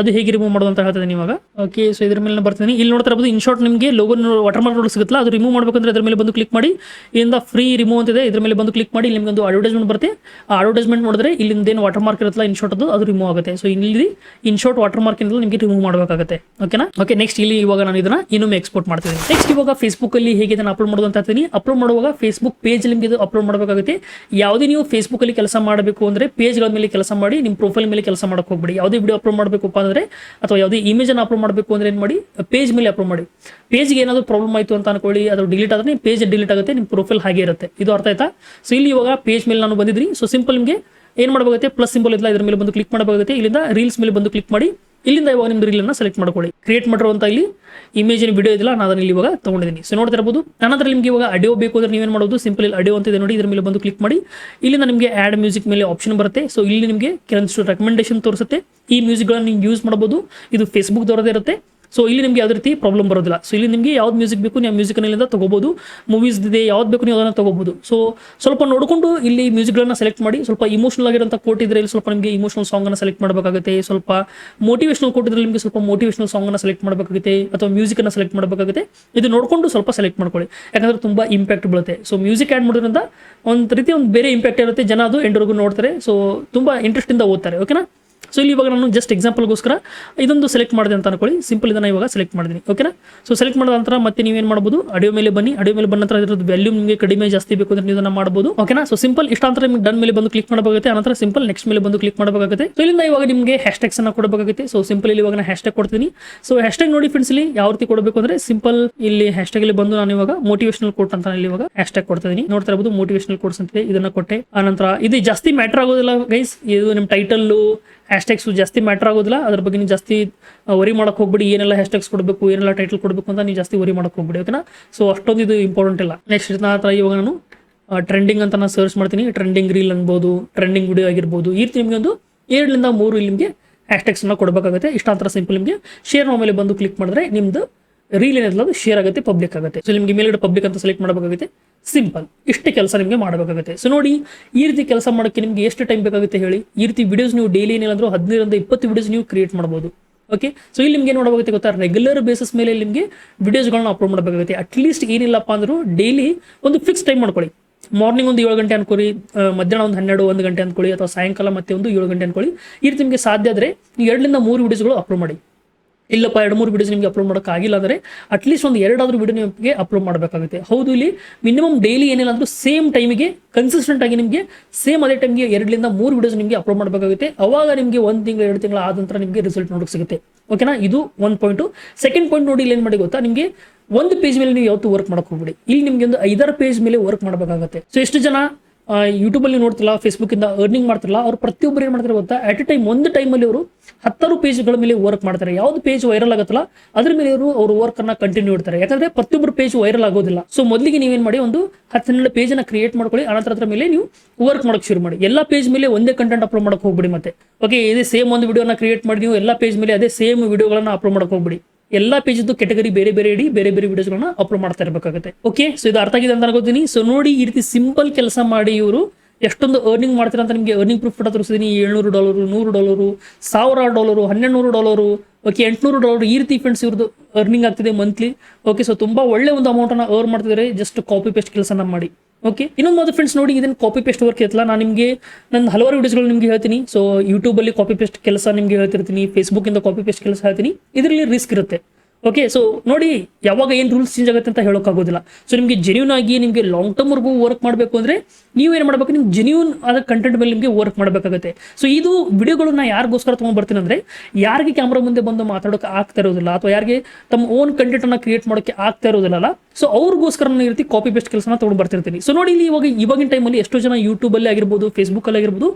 ಅದು ಹೇಗೆ ರಿಮೂವ್ ಮಾಡೋದು ಅಂತ ಹೇಳ್ತಿದ್ದೀನಿ ಇವಾಗ. ಓಕೆ ಸೊ ಇದ್ರ ಮೇಲೆ ಬರ್ತೀನಿ. ಇಲ್ಲಿ ನೋಡ್ತಾ ಇರ್ಬೋದು ಇನ್ಶಾರ್ಟ್ ನಿಮಗೆ ಲೋಗೋ ವಾಟರ್ ಮಾರ್ಕ್ ಸಿಗುತ್ತಲ್ಲ, ಅದು ರಿಮೂವ್ ಮಾಡಬೇಕಂದ್ರೆ ಇದ್ರ ಮೇಲೆ ಬಂದು ಕ್ಲಿಕ್ ಮಾಡಿ. ಇಲ್ಲಿಂದ ಫ್ರೀ ರಿಮೂವ್ ಅಂತಿದೆ ಇದ್ರ ಮೇಲೆ ಬಂದು ಕ್ಲಿಕ್ ಮಾಡಿ ನಿಮಗೆ ಒಂದು ಅಡ್ವರ್ಟೈಸ್ಮೆಂಟ್ ಬರುತ್ತೆ. ಆ ಅಡ್ವರ್ಟೈಸ್ಮೆಂಟ್ ನೋಡಿದ್ರೆ ಇಲ್ಲಿಂದ ಏನು ವಾಟರ್ ಮಾರ್ಕ್ ಇರುತ್ತಲ್ಲ ಇನ್ಶಾರ್ಟ್ ಅದು ಅದು ರಿಮೂವ್ ಆಗುತ್ತೆ. ಸೊ ಇಲ್ಲಿ ಇನ್ ಶಾರ್ಟ್ ವಾಟರ್ ಮಾರ್ಕ್ ಇಂದ ನಿಮಗೆ ರಿಮೂವ್ ಮಾಡಬೇಕಾಗುತ್ತೆ. ಓಕೆನಾ ಓಕೆ ನೆಕ್ಸ್ಟ್ ಇಲ್ಲಿ ಇವಾಗ ನಾನು ಇದನ್ನ ಇನ್ನೊಮ್ಮೆ ಎಕ್ಸ್ಪೋರ್ಟ್ ಮಾಡ್ತೀನಿ ನೆಕ್ಸ್ಟ್ ಇವಾಗ ಫೇಸ್ಬುಕ್ ಅಲ್ಲಿ ಹೇಗೆ ಇದನ್ನ ಅಪ್ಲೋಡ್ ಮಾಡೋದು ಅಂತ ಹೇಳ್ತೀನಿ. ಅಪ್ಲೋಡ್ ಮಾಡುವಾಗ ಫೇಸ್ಬುಕ್ ಪೇಜ್ ನಿಮಗೆ ಇದು ಅಪ್ಲೋಡ್ ಮಾಡಬೇಕಾಗುತ್ತೆ. ಯಾವುದೇ ನೀವು ಫೇಸ್ಬುಕ್ ಅಲ್ಲಿ ಕೆಲಸ ಮಾಡಬೇಕು ಅಂದ್ರೆ ಪೇಜ್ಗಳ ಮೇಲೆ ಕೆಲಸ ಮಾಡಿ ನಿಮ್ಮ ಪ್ರೊಫೈಲ್ ಮೇಲೆ ಕೆಲಸ ಮಾಡಕ್ಕೆ ಹೋಗ್ಬೇಡಿ. ಯಾವುದೇ ವಿಡಿಯೋ ಅಪ್ಲೋಡ್ ಮಾಡಬೇಕಪ್ಪ ಅಂದ್ರೆ ಅಥವಾ ಯಾವುದೇ ಇಮೇಜ್ ಅನ್ನು ಅಪ್ಲೋಡ್ ಮಾಡಬೇಕು ಅಂದ್ರೆ ಏನು ಮಾಡಿ ಪೇಜ್ ಮೇಲೆ ಅಪ್ಲೋಡ್ ಮಾಡಿ. ಪೇಜ್ಗೆ ಏನಾದರೂ ಪ್ರಾಬ್ಲಮ್ ಆಯಿತು ಅಂತ ಅನ್ಕೊಳ್ಳಿ, ಅದು ಡಿಲೀಟ್ ಆದ್ರೆ ಪೇಜ್ ಡಿಲೀಟ್ ಆಗುತ್ತೆ ನಿಮ್ಮ ಪ್ರೊಫೈಲ್ ಹಾಗೆ ಇರುತ್ತೆ. ಇದು ಅರ್ಥ ಆಯ್ತಾ? ಸೊ ಇಲ್ಲಿ ಇವಾಗ ಪೇಜ್ ಮೇಲೆ ನಾನು ಬಂದಿದ್ರಿ ಸೊ ಸಿಂಪಲ್ ನಿಮಗೆ ಏನು ಮಾಡಬೇಕಾಗುತ್ತೆ? ಪ್ಲಸ್ ಸಿಂಬಲ್ ಇಲ್ಲ ಇದ್ರ ಮೇಲೆ ಬಂದು ಕ್ಲಿಕ್ ಮಾಡಬೇಕಾಗುತ್ತೆ. ಇಲ್ಲಿಂದ ರೀಲ್ಸ್ ಮೇಲೆ ಬಂದು ಕ್ಲಿಕ್ ಮಾಡಿ. ಇಲ್ಲಿಂದ ಇವಾಗ ನಿಮ್ದು ರೀಲನ್ನು ಸೆಲೆಕ್ಟ್ ಮಾಡ್ಕೊಳ್ಳಿ. ಕ್ರಿಯೇಟ್ ಮಾಡಿರುವಂಥ ಇಲ್ಲಿ ಇಮೇಜಿನ ವಿಡಿಯೋ ಇದಿಲ್ಲ ನಾನು ಅದನ್ನ ಇಲ್ಲಿ ಇವಾಗ ತೊಗೊಂಡಿದ್ದೀನಿ. ಸೊ ನೋಡ್ತಾ ಇರಬಹುದು ನಂತರ ನಿಮಗೆ ಇವಾಗ ಆಡಿಯೋ ಬೇಕು ಅಂದ್ರೆ ನೀವೇನು ಮಾಡೋದು? ಸಿಂಪಲ್ ಇಲ್ಲಿ ಆಡಿಯೋ ಅಂತ ಇದೆ ನೋಡಿ, ಇದ್ರ ಮೇಲೆ ಬಂದು ಕ್ಲಿಕ್ ಮಾಡಿ. ಇಲ್ಲಿಂದ ನಿಮಗೆ ಆ್ಯಡ್ ಮ್ಯೂಸಿಕ್ ಮೇಲೆ ಆಪ್ಷನ್ ಬರುತ್ತೆ. ಸೊ ಇಲ್ಲಿ ನಿಮಗೆ ಕೆಲವೊಂದಿಷ್ಟು ರೆಕಮೆಂಡೇಶನ್ ತೋರಿಸುತ್ತೆ. ಈ ಮ್ಯೂಸಿಕ್ಗಳನ್ನು ನೀವು ಯೂಸ್ ಮಾಡಬಹುದು. ಇದು ಫೇಸ್ಬುಕ್ ದೊರದೇ ಇರುತ್ತೆ. ಸೊ ಇಲ್ಲಿ ನಿಮಗೆ ಯಾವುದೇ ರೀತಿ ಪ್ರಾಬ್ಲಮ್ ಬರೋದಿಲ್ಲ. ಸೊ ಇಲ್ಲಿ ನಿಮಗೆ ಯಾವ್ದು ಮ್ಯೂಸಿಕ್ ಬೇಕು ನೀವು ಮ್ಯೂಸಿಕ್ ತೊಗೋಬೋದು. ಮೂವೀಸ್ ಇದೆ, ಯಾವ್ದು ಬೇಕು ನೀವು ಅದನ್ನು ತಗೋಬಹುದು ಸೊ ಸ್ವಲ್ಪ ನೋಡಿಕೊಂಡು ಇಲ್ಲಿ ಮ್ಯೂಸಿಕ್ಗಳನ್ನ ಸೆಲೆಕ್ಟ್ ಮಾಡಿ, ಸ್ವಲ್ಪ ಇಮೋಷನಲ್ ಆಗಿರೋಂಥ ಕೋಟ್ ಇದ್ರೆ ಇಲ್ಲಿ ಸ್ವಲ್ಪ ನಿಮಗೆ ಇಮೋಷನಲ್ ಸಾಂಗ್ ಅನ್ನ ಸೆಲೆಕ್ಟ್ ಮಾಡಬೇಕಾಗುತ್ತೆ. ಸ್ವಲ್ಪ ಮೋಟಿವೇಶನಲ್ ಕೋಟ್ ಇದ್ರೆ ನಿಮಗೆ ಸ್ವಲ್ಪ ಮೋಟಿವೇಶನಲ್ ಅನ್ನ ಸೆಲೆಕ್ಟ್ ಮಾಡಬೇಕಾಗುತ್ತೆ, ಅಥವಾ ಮ್ಯೂಸಿಕ್ ಅನ್ನ ಸೆಲೆಕ್ಟ್ ಮಾಡಬೇಕಾಗುತ್ತೆ. ಇದು ನೋಡಿಕೊಂಡು ಸ್ವಲ್ಪ ಸೆಲೆಕ್ಟ್ ಮಾಡ್ಕೊಳ್ಳಿ. ಯಾಕಂದ್ರೆ ತುಂಬಾ ಇಂಪ್ಯಾಕ್ಟ್ ಬೀಳುತ್ತೆ. ಸೊ ಮ್ಯೂಸಿಕ್ ಆ್ಯಡ್ ಮಾಡೋದ್ರಿಂದ ಒಂದು ರೀತಿ ಒಂದು ಬೇರೆ ಇಂಪ್ಯಾಕ್ಟ್ ಇರುತ್ತೆ. ಜನ ಅದು ಎಂಡ್ರಿಗೂ ನೋಡ್ತಾರೆ. ಸೊ ತುಂಬಾ ಇಂಟ್ರೆಸ್ಟಿಂದ ಓದ್ತಾರೆ. ಓಕೆನಾ ಸೊ ಇಲ್ಲಿ ಇವಾಗ ನಾನು ಜಸ್ಟ್ ಎಕ್ಸಾಂಪಲ್ಗೋಸ್ಕರ ಇದೊಂದು ಸೆಲೆಕ್ಟ್ ಮಾಡಿದೆ ಅಂತ ಅನ್ಕೊಳ್ಳಿ. ಸಿಂಪಲ್ ಇದನ್ನ ಇವಾಗ ಸೆಲೆಕ್ಟ್ ಮಾಡಿದ್ದೀನಿ ಓಕೆನಾ ಸೊ ಸೆಲೆಕ್ಟ್ ಮಾಡಿದ ನಂತರ ಮತ್ತೆ ನೀವೇನು ಮಾಡ್ಬೋದು? ಆಡಿಯೋ ಮೇಲೆ ಬನ್ನಿ. ಆಡಿಯೋ ಮೇಲೆ ಬಂದ ನಂತರ ವ್ಯಾಲ್ಯೂ ನಿಮಗೆ ಕಡಿಮೆ ಜಾಸ್ತಿ ಬೇಕು ಅಂದ್ರೆ ನೀವು ಇದನ್ನ ಮಾಡ್ಬೋದು. ಓಕೆನಾ ಸೊ ಸಿಂಪಲ್ ಇಷ್ಟ ಅಂತ ನಿಮಗೆ ಡನ್ ಮೇಲೆ ಬಂದು ಕ್ಲಿಕ್ ಮಾಡಬೇಕಾಗುತ್ತೆ. ಆನಂತರ ಸಿಂಪಲ್ ನೆಕ್ಸ್ಟ್ ಮೇಲೆ ಬಂದು ಕ್ಲಿಕ್ ಮಾಡಬೇಕಾಗುತ್ತೆ. ಸೊ ಇಲ್ಲಿಂದ ಇವಾಗ ನಿಮಗೆ ಹ್ಯಾಶ್ಟ್ಯಾಗ್ಸ್ ಅನ್ನ ಕೊಡಬೇಕಾಗುತ್ತೆ. ಸೊ ಸಿಂಪಲ್ ಇಲ್ಲಿ ಇವಾಗ ನಾನು ಕೊಡ್ತೀನಿ. ಸೊ ಹ್ಯಾಶ್ಟ್ಯಾಗ್ ನೋಡಿ ಫ್ರೆಂಡ್ಸ್ ಇಲ್ಲಿ ಯಾವ ರೀತಿ ಕೊಡಬೇಕು ಅಂದ್ರೆ ಸಿಂಪಲ್ ಇಲ್ಲಿ ಹ್ಯಾಶ್ಟ್ಯಾಗ್ ಬಂದು ನಾನು ಇವಾಗ ಮೋಟಿವೇಶನಲ್ ಕೋಟ್ ಅಂತ ಇಲ್ಲಿ ಇವಾಗ ಹ್ಯಾಶ್ಟ್ಯಾಗ್ ಕೊಡ್ತಾ ಇದೀನಿ. ನೋಡ್ತಾ ಇರಬಹುದು ಮೋಟಿವೇಶನಲ್ ಕೋಡ್ಸ್ ಅಂತ ಇದನ್ನ ಕೊಟ್ಟೆ. ಆನಂತರ ಇದು ಜಾಸ್ತಿ ಮ್ಯಾಟರ್ ಆಗೋದಿಲ್ಲ ಗೈಸ್ ಇದು ನಿಮ್ಮ ಟೈಟಲ್ಲು ಹ್ಯಾಶ್ಟ್ಯಾಗ್ಸ್ ಜಾಸ್ತಿ ಮ್ಯಾಟ್ರ್ ಆಗೋದಿಲ್ಲ. ಅದ್ರ ಬಗ್ಗೆ ನೀವು ಜಾಸ್ತಿ ವರಿ ಮಾಡೋಕೆ ಹೋಗ್ಬಿಡಿ. ಏನೆಲ್ಲ ಹ್ಯಾಶ್ಟ್ಯಾಗ್ಸ್ ಕೊಡಬೇಕು, ಏನೆಲ್ಲ ಟೈಟಲ್ ಕೊಡಬೇಕು ಅಂತ ನೀವು ಜಾಸ್ತಿ ವರಿ ಮಾಡೋಕೆ ಹೋಗ್ಬಿಡಿ ಓಕೆನಾ ಸೊ ಅಷ್ಟೊಂದು ಇದು ಇಂಪಾರ್ಟೆಂಟ್ ಇಲ್ಲ. ನೆಕ್ಸ್ಟ್ ನಂತರ ಇವಾಗ ನಾನು ಟ್ರೆಂಡಿಂಗ್ ಅಂತ ನಾನು ಸರ್ಚ್ ಮಾಡ್ತೀನಿ. ಟ್ರೆಂಡಿಂಗ್ ರೀಲ್ ಅನ್ಬೋದು ಟ್ರೆಂಡಿಂಗ್ ವಿಡಿಯೋ ಆಗಿರ್ಬೋದು. ಈ ರೀತಿ ನಿಮಗೆ ಒಂದು ಎರಡರಿಂದ ಮೂರು ಇಲ್ಲಿ ನಿಮಗೆ ಕೊಡಬೇಕಾಗುತ್ತೆ. ಇಷ್ಟಾಂತರ ಸಿಂಪಲ್ ನಿಮಗೆ. ಶೇರ್ ಮೇಲೆ ಬಂದು ಕ್ಲಿಕ್ ಮಾಡಿದ್ರೆ ನಿಮ್ದು ರೀಲ್ ಏನಿಲ್ಲ ಅದು ಶೇರ್ ಆಗುತ್ತೆ ಪಬ್ಲಿಕ್ ಆಗುತ್ತೆ. ಸೊ ನಿಮಗೆ ಮೇಲ್ಗಡೆ ಪಬ್ಲಿಕ್ ಅಂತ ಸೆಲೆಕ್ಟ್ ಮಾಡಬೇಕಾಗುತ್ತೆ. ಸಿಂಪಲ್ ಇಷ್ಟೇ ಕೆಲಸ ನಿಮಗೆ ಮಾಡಬೇಕಾಗುತ್ತೆ. ಸೊ ನೋಡಿ, ಈ ರೀತಿ ಕೆಲಸ ಮಾಡೋಕ್ಕೆ ನಿಮಗೆ ಎಷ್ಟು ಟೈಮ್ ಬೇಕಾಗುತ್ತೆ ಹೇಳಿ? ಈ ರೀತಿ ವಿಡಿಯೋಸ್ ನೀವು ಡೈಲಿ ಏನಿಲ್ಲ ಹದಿನೈದರಿಂದ ಇಪ್ಪತ್ತು ವಿಡಿಯೋಸ್ ನೀವು ಕ್ರಿಯೇಟ್ ಮಾಡ್ಬೋದು. ಓಕೆ ಸೊ ಇಲ್ಲಿ ನಿಮ್ಗೆ ಏನು ಮಾಡಬೇಕಾಗುತ್ತೆ ಗೊತ್ತಾ? ರೆಗ್ಯುಲರ್ ಬೇಸಿಸ್ ಮೇಲೆ ನಿಮಗೆ ವಿಡಿಯೋಸ್ಗಳನ್ನ ಅಪ್ಲೋಡ್ ಮಾಡಬೇಕಾಗುತ್ತೆ. ಅಟ್ಲೀಸ್ಟ್ ಏನಿಲ್ಲಪ್ಪ ಅಂದರೂ ಡೈಲಿ ಒಂದು ಫಿಕ್ಸ್ ಟೈಮ್ ಮಾಡ್ಕೊಳ್ಳಿ. ಮಾರ್ನಿಂಗ್ ಒಂದು ಏಳು ಗಂಟೆ ಅನ್ಕೊಳ್ಳಿ ಮಧ್ಯಾಹ್ನ ಒಂದು ಹನ್ನೆರಡು, ಒಂದು ಗಂಟೆ ಅನ್ಕೊಳ್ಳಿ, ಅಥವಾ ಸಾಯಂಕಾಲ ಮತ್ತೆ ಒಂದು ಏಳು ಗಂಟೆ ಅನ್ಕೊಳ್ಳಿ. ಈ ರೀತಿ ನಿಮಗೆ ಸಾಧ್ಯ ಆದರೆ ಎರಡರಿಂದ ಮೂರು ವಿಡಿಯೋಸ್ಗಳು ಅಪ್ಲೋಡ್ ಮಾಡಿ. ಇಲ್ಲಪ್ಪ, ಎರಡು ಮೂರು ವಿಡಿಯೋಸ್ ನಿಮಗೆ ಅಪ್ಲೋಡ್ ಮಾಡೋಕ್ಕಾಗಿಲ್ಲ ಅಂದರೆ ಅಟ್ಲೀಸ್ಟ್ ಒಂದು ಎರಡಾದರೂ ವಿಡಿಯೋ ನಿಮಗೆ ಅಪ್ಲೋಡ್ ಮಾಡಬೇಕಾಗುತ್ತೆ. ಹೌದು, ಇಲ್ಲಿ ಮಿನಿಮಮ್ ಡೈಲಿ ಏನಿಲ್ಲ ಅಂದರೂ ಸೇಮ್ ಟೈಮಿಗೆ ಕನ್ಸಿಸ್ಟೆಂಟ್ ಆಗಿ ನಿಮಗೆ ಸೇಮ್ ಅದೇ ಟೈಮ್ಗೆ ಎರಡರಿಂದ ಮೂರು ವಿಡಿಯೋಸ್ ನಿಮಗೆ ಅಪ್ಲೋಡ್ ಮಾಡಬೇಕಾಗುತ್ತೆ. ಅವಾಗ ನಿಮಗೆ ಒಂದು ತಿಂಗಳು, ಎರಡು ತಿಂಗಳು ಆದ ನಂತರ ನಿಮಗೆ ರಿಸಲ್ಟ್ ನೋಡೋಕೆ ಸಿಗುತ್ತೆ. ಓಕೆನಾ ಇದು ಒಂದು ಪಾಯಿಂಟು ಸೆಕೆಂಡ್ ಪಾಯಿಂಟ್ ನೋಡಿ ಇಲ್ಲಿ ಏನು ಮಾಡಿ ಗೊತ್ತಾ? ನಿಮಗೆ ಒಂದು ಪೇಜ್ ಮೇಲೆ ನೀವು ಯಾವತ್ತೂ ವರ್ಕ್ ಮಾಡಕ್ಕೆ ಹೋಗ್ಬಿಡಿ. ಇಲ್ಲಿ ನಿಮಗೆ ಒಂದು ಐದಾರು ಪೇಜ್ ಮೇಲೆ ವರ್ಕ್ ಮಾಡಬೇಕಾಗುತ್ತೆ. ಸೊ ಎಷ್ಟು ಜನ ಯೂಟ್ಯೂಬಲ್ಲಿ ನೋಡ್ತಿಲ್ಲ ಫೇಸ್ಬುಕ್ಕಿಂದ ಅರ್ನಿಂಗ್ ಮಾಡ್ತಿಲ್ಲ ಅವ್ರು ಪ್ರತಿಯೊಬ್ಬರು ಏನು ಮಾಡ್ತಾರೆ ಗೊತ್ತಾ? ಅಟ್ ಎ ಟೈಮ್ ಒಂದು ಟೈಮಲ್ಲಿ ಅವರು ಹತ್ತಾರು ಪೇಜ್ಗಳ ಮೇಲೆ ವರ್ಕ್ ಮಾಡ್ತಾರೆ. ಯಾವ್ದು ಪೇಜ್ ವೈರಲ್ ಆಗುತ್ತಲ್ಲ, ಅದ್ರ ಮೇಲೆ ಅವರು ಅವ್ರ ವರ್ಕನ್ನು ಕಂಟಿನ್ಯೂ ಇಡ್ತಾರೆ. ಯಾಕಂದ್ರೆ ಪ್ರತಿಯೊಬ್ಬರು ಪೇಜ್ ವೈರಲ್ ಆಗೋದಿಲ್ಲ. ಸೊ ಮೊದಲಿಗೆ ನೀವೇನು ಮಾಡಿ, ಒಂದು ಹತ್ತು ಹನ್ನೆರಡು ಪೇಜನ್ನು ಕ್ರಿಯೇಟ್ ಮಾಡ್ಕೊಳ್ಳಿ, ಅನಂತರ ಅದ್ರ ಮೇಲೆ ನೀವು ವರ್ಕ್ ಮಾಡಕ್ ಶುರು ಮಾಡಿ. ಎಲ್ಲ ಪೇಜ್ ಮೇಲೆ ಒಂದೇ ಕಂಟೆಂಟ್ ಅಪ್ಲೋಡ್ ಮಾಡಕ್ ಹೋಗ್ಬಿಡಿ ಮತ್ತೆ. ಓಕೆ ಇದೇ ಸೇಮ್ ಒಂದು ವಿಡಿಯೋನ ಕ್ರಿಯೇಟ್ ಮಾಡಿ, ನೀವು ಎಲ್ಲ ಪೇಜ್ ಮೇಲೆ ಅದೇ ಸೇಮ್ ವಿಡಿಯೋಗಳನ್ನ ಅಪ್ಲೋಡ್ ಮಾಡಕ್ ಹೋಗ್ಬಿಡಿ. ಎಲ್ಲ ಪೇಜದ್ದು ಕೆಟಗರಿ ಬೇರೆ ಬೇರೆ ಇಡಿ, ಬೇರೆ ಬೇರೆ ವಿಡಿಯೋಸ್ಗಳನ್ನ ಅಪ್ಲೋಡ್ ಮಾಡ್ತಾ ಇರಬೇಕಾಗುತ್ತೆ. ಓಕೆ ಸೊ ಇದು ಅರ್ಥ ಆಗಿದೆ ಅಂತ ಅನ್ಕೋತೀನಿ. ಸೊ ನೋಡಿ, ಈ ರೀತಿ ಸಿಂಪಲ್ ಕೆಲಸ ಮಾಡಿ ಇವರು ಎಷ್ಟೊಂದು ಅರ್ನಿಂಗ್ ಮಾಡ್ತೀರಾ ಅಂತ ನಿಮಗೆ ಅರ್ನಿಂಗ್ ಪ್ರೂಫ್ ಕೂಡ ತೋರಿಸಿದೀನಿ. ಏಳ್ನೂರು ಡಾಲರು ನೂರು ಡಾಲರು ಸಾವಿರ ಡಾಲರು ಹನ್ನೆರಡು ನೂರು ಡಾಲರು ಓಕೆ ಎಂಟುನೂರು ಡಾಲರ್ ಈ ರೀತಿ ಫ್ರೆಂಡ್ಸ್ ಇವ್ರದ್ದು ಅರ್ನಿಂಗ್ ಆಗ್ತಿದೆ ಮಂತ್ಲಿ ಓಕೆ ಸೊ ತುಂಬಾ ಒಳ್ಳೆ ಒಂದು ಅಮೌಂಟನ್ನು ಅರ್ನ್ ಮಾಡ್ತಿದ್ದಾರೆ ಜಸ್ಟ್ ಕಾಪಿ ಪೇಸ್ಟ್ ಕೆಲಸನ ಮಾಡಿ. ಓಕೆ ಇನ್ನೊಂದು ಮಾತು ಫ್ರೆಂಡ್ಸ್ ನೋಡಿ ಇದನ್ನು ಕಾಪಿ ಪೇಸ್ಟ್ ವರ್ಕ್ ಇರ್ತಲ್ಲ ನಾನು ನಿಮಗೆ ನನ್ನ ಹಲವಾರು ವಿಡಿಯೋಸ್ಗಳು ನಿಮಗೆ ಹೇಳ್ತೀನಿ. ಸೊ ಯೂಟ್ಯೂಬಲ್ಲಿ ಕಾಪಿ ಪೇಸ್ಟ್ ಕೆಲಸ ನಿಮಗೆ ಹೇಳ್ತಿರ್ತೀನಿ ಫೇಸ್ಬುಕ್ಕಿಂದ ಕಾಪಿ ಪೇಸ್ಟ್ ಕೆಲಸ ಹೇಳ್ತೀನಿ. ಇದರಲ್ಲಿ ರಿಸ್ಕ್ ಇರುತ್ತೆ. ಓಕೆ ಸೊ ನೋಡಿ, ಯಾವಾಗ ಏನು ರೂಲ್ಸ್ ಚೇಂಜ್ ಆಗುತ್ತೆ ಅಂತ ಹೇಳೋಕ್ಕಾಗೋದಿಲ್ಲ ಸೊ ನಿಮಗೆ ಜೆನ್ಯೂನ್ ಆಗಿ ನಿಮಗೆ ಲಾಂಗ್ ಟರ್ಮ್ವರೆಗೂ ವರ್ಕ್ ಮಾಡಬೇಕು ಅಂದರೆ, ನೀವು ಏನು ಮಾಡಬೇಕು, ನಿಮ್ಗೆ ಜೆನ್ಯೂನ್ ಆದ ಕಂಟೆಂಟ್ ಮೇಲೆ ನಿಮಗೆ ವರ್ಕ್ ಮಾಡಬೇಕಾಗುತ್ತೆ. ಸೊ ಇದು ವಿಡಿಯೋಗಳನ್ನ ಯಾರಿಗೋಸ್ಕರ ತಗೊಂಡ್ ಬರ್ತೀನಿ ಅಂದರೆ, ಯಾರಿಗೆ ಕ್ಯಾಮ್ರಾ ಮುಂದೆ ಬಂದು ಮಾತಾಡೋಕೆ ಆಗ್ತಾ ಇರೋದಿಲ್ಲ, ಅಥವಾ ಯಾರಿಗೆ ತಮ್ಮ ಓನ್ ಕಂಟೆಂಟನ್ನು ಕ್ರಿಯೇಟ್ ಮಾಡೋಕ್ಕೆ ಆಗ್ತಾ ಇರೋದಿಲ್ಲ ಸೊ ಅವ್ರಿಗೋಸ್ಕರ ನಾನು ಈ ರೀತಿ ಕಾಪಿ ಪೇಸ್ಟ್ ಕೆಲಸನ ತೊಗೊಂಡು ಬರ್ತಿರ್ತೀನಿ. ಸೊ ನೋಡಿ ಇಲ್ಲಿ ಇವಾಗ ಇವಾಗಿನ ಟೈಮಲ್ಲಿ ಎಷ್ಟೋ ಜನ ಯೂಟ್ಯೂಬಲ್ಲಿ ಆಗಿರ್ಬೋದು ಫೇಸ್ಬುಕ್ಕಲ್ಲಿ ಆಗಿರ್ಬೋದು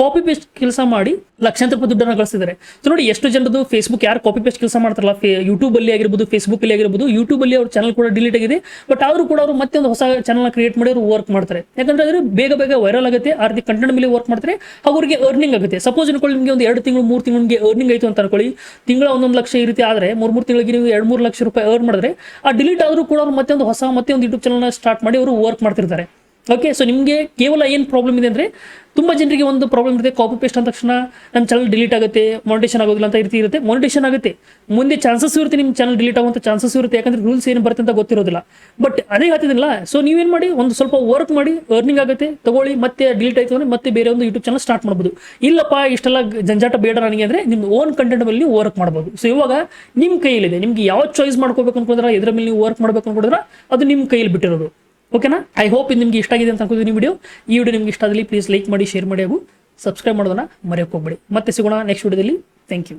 ಕಾಪಿ ಪೇಸ್ಟ್ ಕೆಲಸ ಮಾಡಿ ಲಕ್ಷಾಂತರ ರೂಪಾಯಿ ದುಡ್ಡನ್ನು ಸೊ ನೋಡಿ ಎಷ್ಟು ಜನರದು ಫೇಸ್ಬುಕ್ ಯಾರು ಕಾಪಿ ಪೇಸ್ಟ್ ಕೆಲಸ ಮಾಡ್ತಾರಲ್ಲ, ಫೇ ಯೂಟ್ಯೂಬಲ್ಲಿ ಆಗಿರ್ಬೋದು ಫೇಸ್ಬುಕ್ಕಲ್ಲಿ ಆಗಿರ್ಬೋದು ಯೂಟ್ಯೂಬಲ್ಲಿ ಅವ್ರ ಚಾನಲ್ ಕೂಡ ಡಿಲೀಟ್ ಆಗಿದೆ. ಬಟ್ ಆದರೂ ಕೂಡ ಅವರು ಮತ್ತೆ ಒಂದು ಹೊಸ ಚಾನಲ್ ಕ್ರಿಯೇಟ್ ಮಾಡಿ ಅವರು ವರ್ಕ್ ಮಾಡ್ತಾರೆ. ಯಾಕಂದ್ರೆ ಅದ್ರ ಬೇಗ ಬೇಗ ವೈರಲ್ ಆಗುತ್ತೆ ಆರ್ ರೀತಿ ಕಂಟೆಂಟ್ ಮೇಲೆ ವರ್ಕ್ ಮಾಡ್ತಾರೆ, ಅವರಿಗೆ ಅರ್ನಿಂಗ್ ಆಗುತ್ತೆ. ಸಪೋಸ್ ಅನ್ಕೊಳ್ಳಿ ನಿಮಗೆ ಒಂದು ಎರಡು ತಿಂಗಳು, ಮೂರು ತಿಂಗಳಿಗೆ ಅರ್ನಿಂಗ್ ಆಯಿತು ಅಂತ ಅನ್ಕೊಳ್ಳಿ. ತಿಂಗಳ ಒಂದೊಂದು ಲಕ್ಷ ಈ ರೀತಿ ಆದರೆ, ಮೂರು ಮೂರು ತಿಂಗಳಿಗೆ ನೀವು ಎರಡು, ಮೂರು ಲಕ್ಷ ರೂಪಾಯಿ ಅರ್ನ್ ಮಾಡಿದ್ರೆ, ಆ ಡಿಲೀಟ್ ಆದರೂ ಕೂಡ ಅವ್ರು ಮತ್ತೆ ಹೊಸ, ಮತ್ತೆ ಒಂದು ಯೂಟ್ಯೂಬ್ ಚಾನಲ್ನ ಸ್ಟಾರ್ಟ್ ಮಾಡಿ ಅವರು ವರ್ಕ್ ಮಾಡ್ತಿರ್ತಾರೆ. ಓಕೆ ಸೊ ನಿಮಗೆ ಕೇವಲ ಏನು ಪ್ರಾಬ್ಲಮ್ ಇದೆ ಅಂದರೆ ತುಂಬ ಜನರಿಗೆ ಒಂದು ಪ್ರಾಬ್ಲಮ್ ಇರುತ್ತೆ ಕಾಪಿ ಪೇಸ್ಟ್ ಅಂದ ತಕ್ಷಣ ನನ್ನ ಚಾನಲ್ ಡಿಲೀಟ್ ಆಗುತ್ತೆ ಮಾನಿಟೇಷನ್ ಆಗೋದಿಲ್ಲ ಅಂತ ಈ ರೀತಿ ಇರುತ್ತೆ. ಮಾನಿಟೇಷನ್ ಆಗುತ್ತೆ. ಮುಂದೆ ಚಾನ್ಸಸ್ ಇರುತ್ತೆ ನಿಮ್ಮ ಚಾನಲ್ ಡಿಲೀಟ್ ಆಗುವಂಥ ಚಾನ್ಸಸ್ ಇರುತ್ತೆ. ಯಾಕಂದ್ರೆ ರೂಲ್ಸ್ ಏನು ಬರುತ್ತೆ ಅಂತ ಗೊತ್ತಿರೋದಿಲ್ಲ. ಬಟ್ ಅದೇ ಹೇಳ್ತಿದ್ದಿಲ್ಲ ಸೊ ನೀವೇನು ಮಾಡಿ, ಒಂದು ಸ್ವಲ್ಪ ವರ್ಕ್ ಮಾಡಿ ಅರ್ನಿಂಗ್ ಆಗುತ್ತೆ, ತಗೊಳ್ಳಿ, ಮತ್ತೆ ಡಿಲೀಟ್ ಆಯಿತು ಅಂದರೆ ಮತ್ತೆ ಬೇರೆ ಒಂದು ಯೂಟ್ಯೂಬ್ ಚಾನಲ್ ಸ್ಟಾರ್ಟ್ ಮಾಡ್ಬೋದು. ಇಲ್ಲಪ್ಪ, ಇಷ್ಟೆಲ್ಲ ಜಂಜಾಟ ಬೇಡ ನನಗೆ ಅಂದರೆ ನಿಮ್ಮ ಓನ್ ಕಂಟೆಂಟ್ ಮೇಲೆ ನೀವು ವರ್ಕ್ ಮಾಡ್ಬೋದು. ಸೊ ಇವಾಗ ನಿಮ್ಮ ಕೈಯಲ್ಲಿದೆ, ನಿಮ್ಗೆ ಯಾವ ಚಾಯ್ಸ್ ಮಾಡ್ಕೋಬೇಕು ಅನ್ಕೊಂಡ್ರೆ ಇದರ ಮೇಲೆ ನೀವು ವರ್ಕ್ ಮಾಡಬೇಕು ಅನ್ಕೊಂಡ್ರೆ, ಅದು ನಿಮ್ಮ ಕೈಯಲ್ಲಿ ಬಿಟ್ಟಿರೋದು. ಓಕೆನಾ? ಐ ಹೋಪ್ ಇದು ನಿಮ್ಗೆ ಇಷ್ಟ ಆಗಿದೆ ಅಂತ ಅನ್ಕೋತೀನಿ ವಿಡಿಯೋ ಈ ವಿಡಿಯೋ ನಿಮ್ಗೆ ಇಷ್ಟ ಆಗಲಿ ಪ್ಲೀಸ್ ಲೈಕ್ ಮಾಡಿ ಶೇರ್ ಮಾಡಿ ಹಾಗೂ ಸಬ್ಸ್ಕ್ರೈಬ್ ಮಾಡೋದನ್ನ ಮರೆಯೋಕೆ ಹೋಗ್ಬೇಡಿ. ಮತ್ತೆ ಸಿಗೋಣ ನೆಕ್ಸ್ಟ್ ವಿಡಿಯೋದಲ್ಲಿ ಥ್ಯಾಂಕ್ ಯು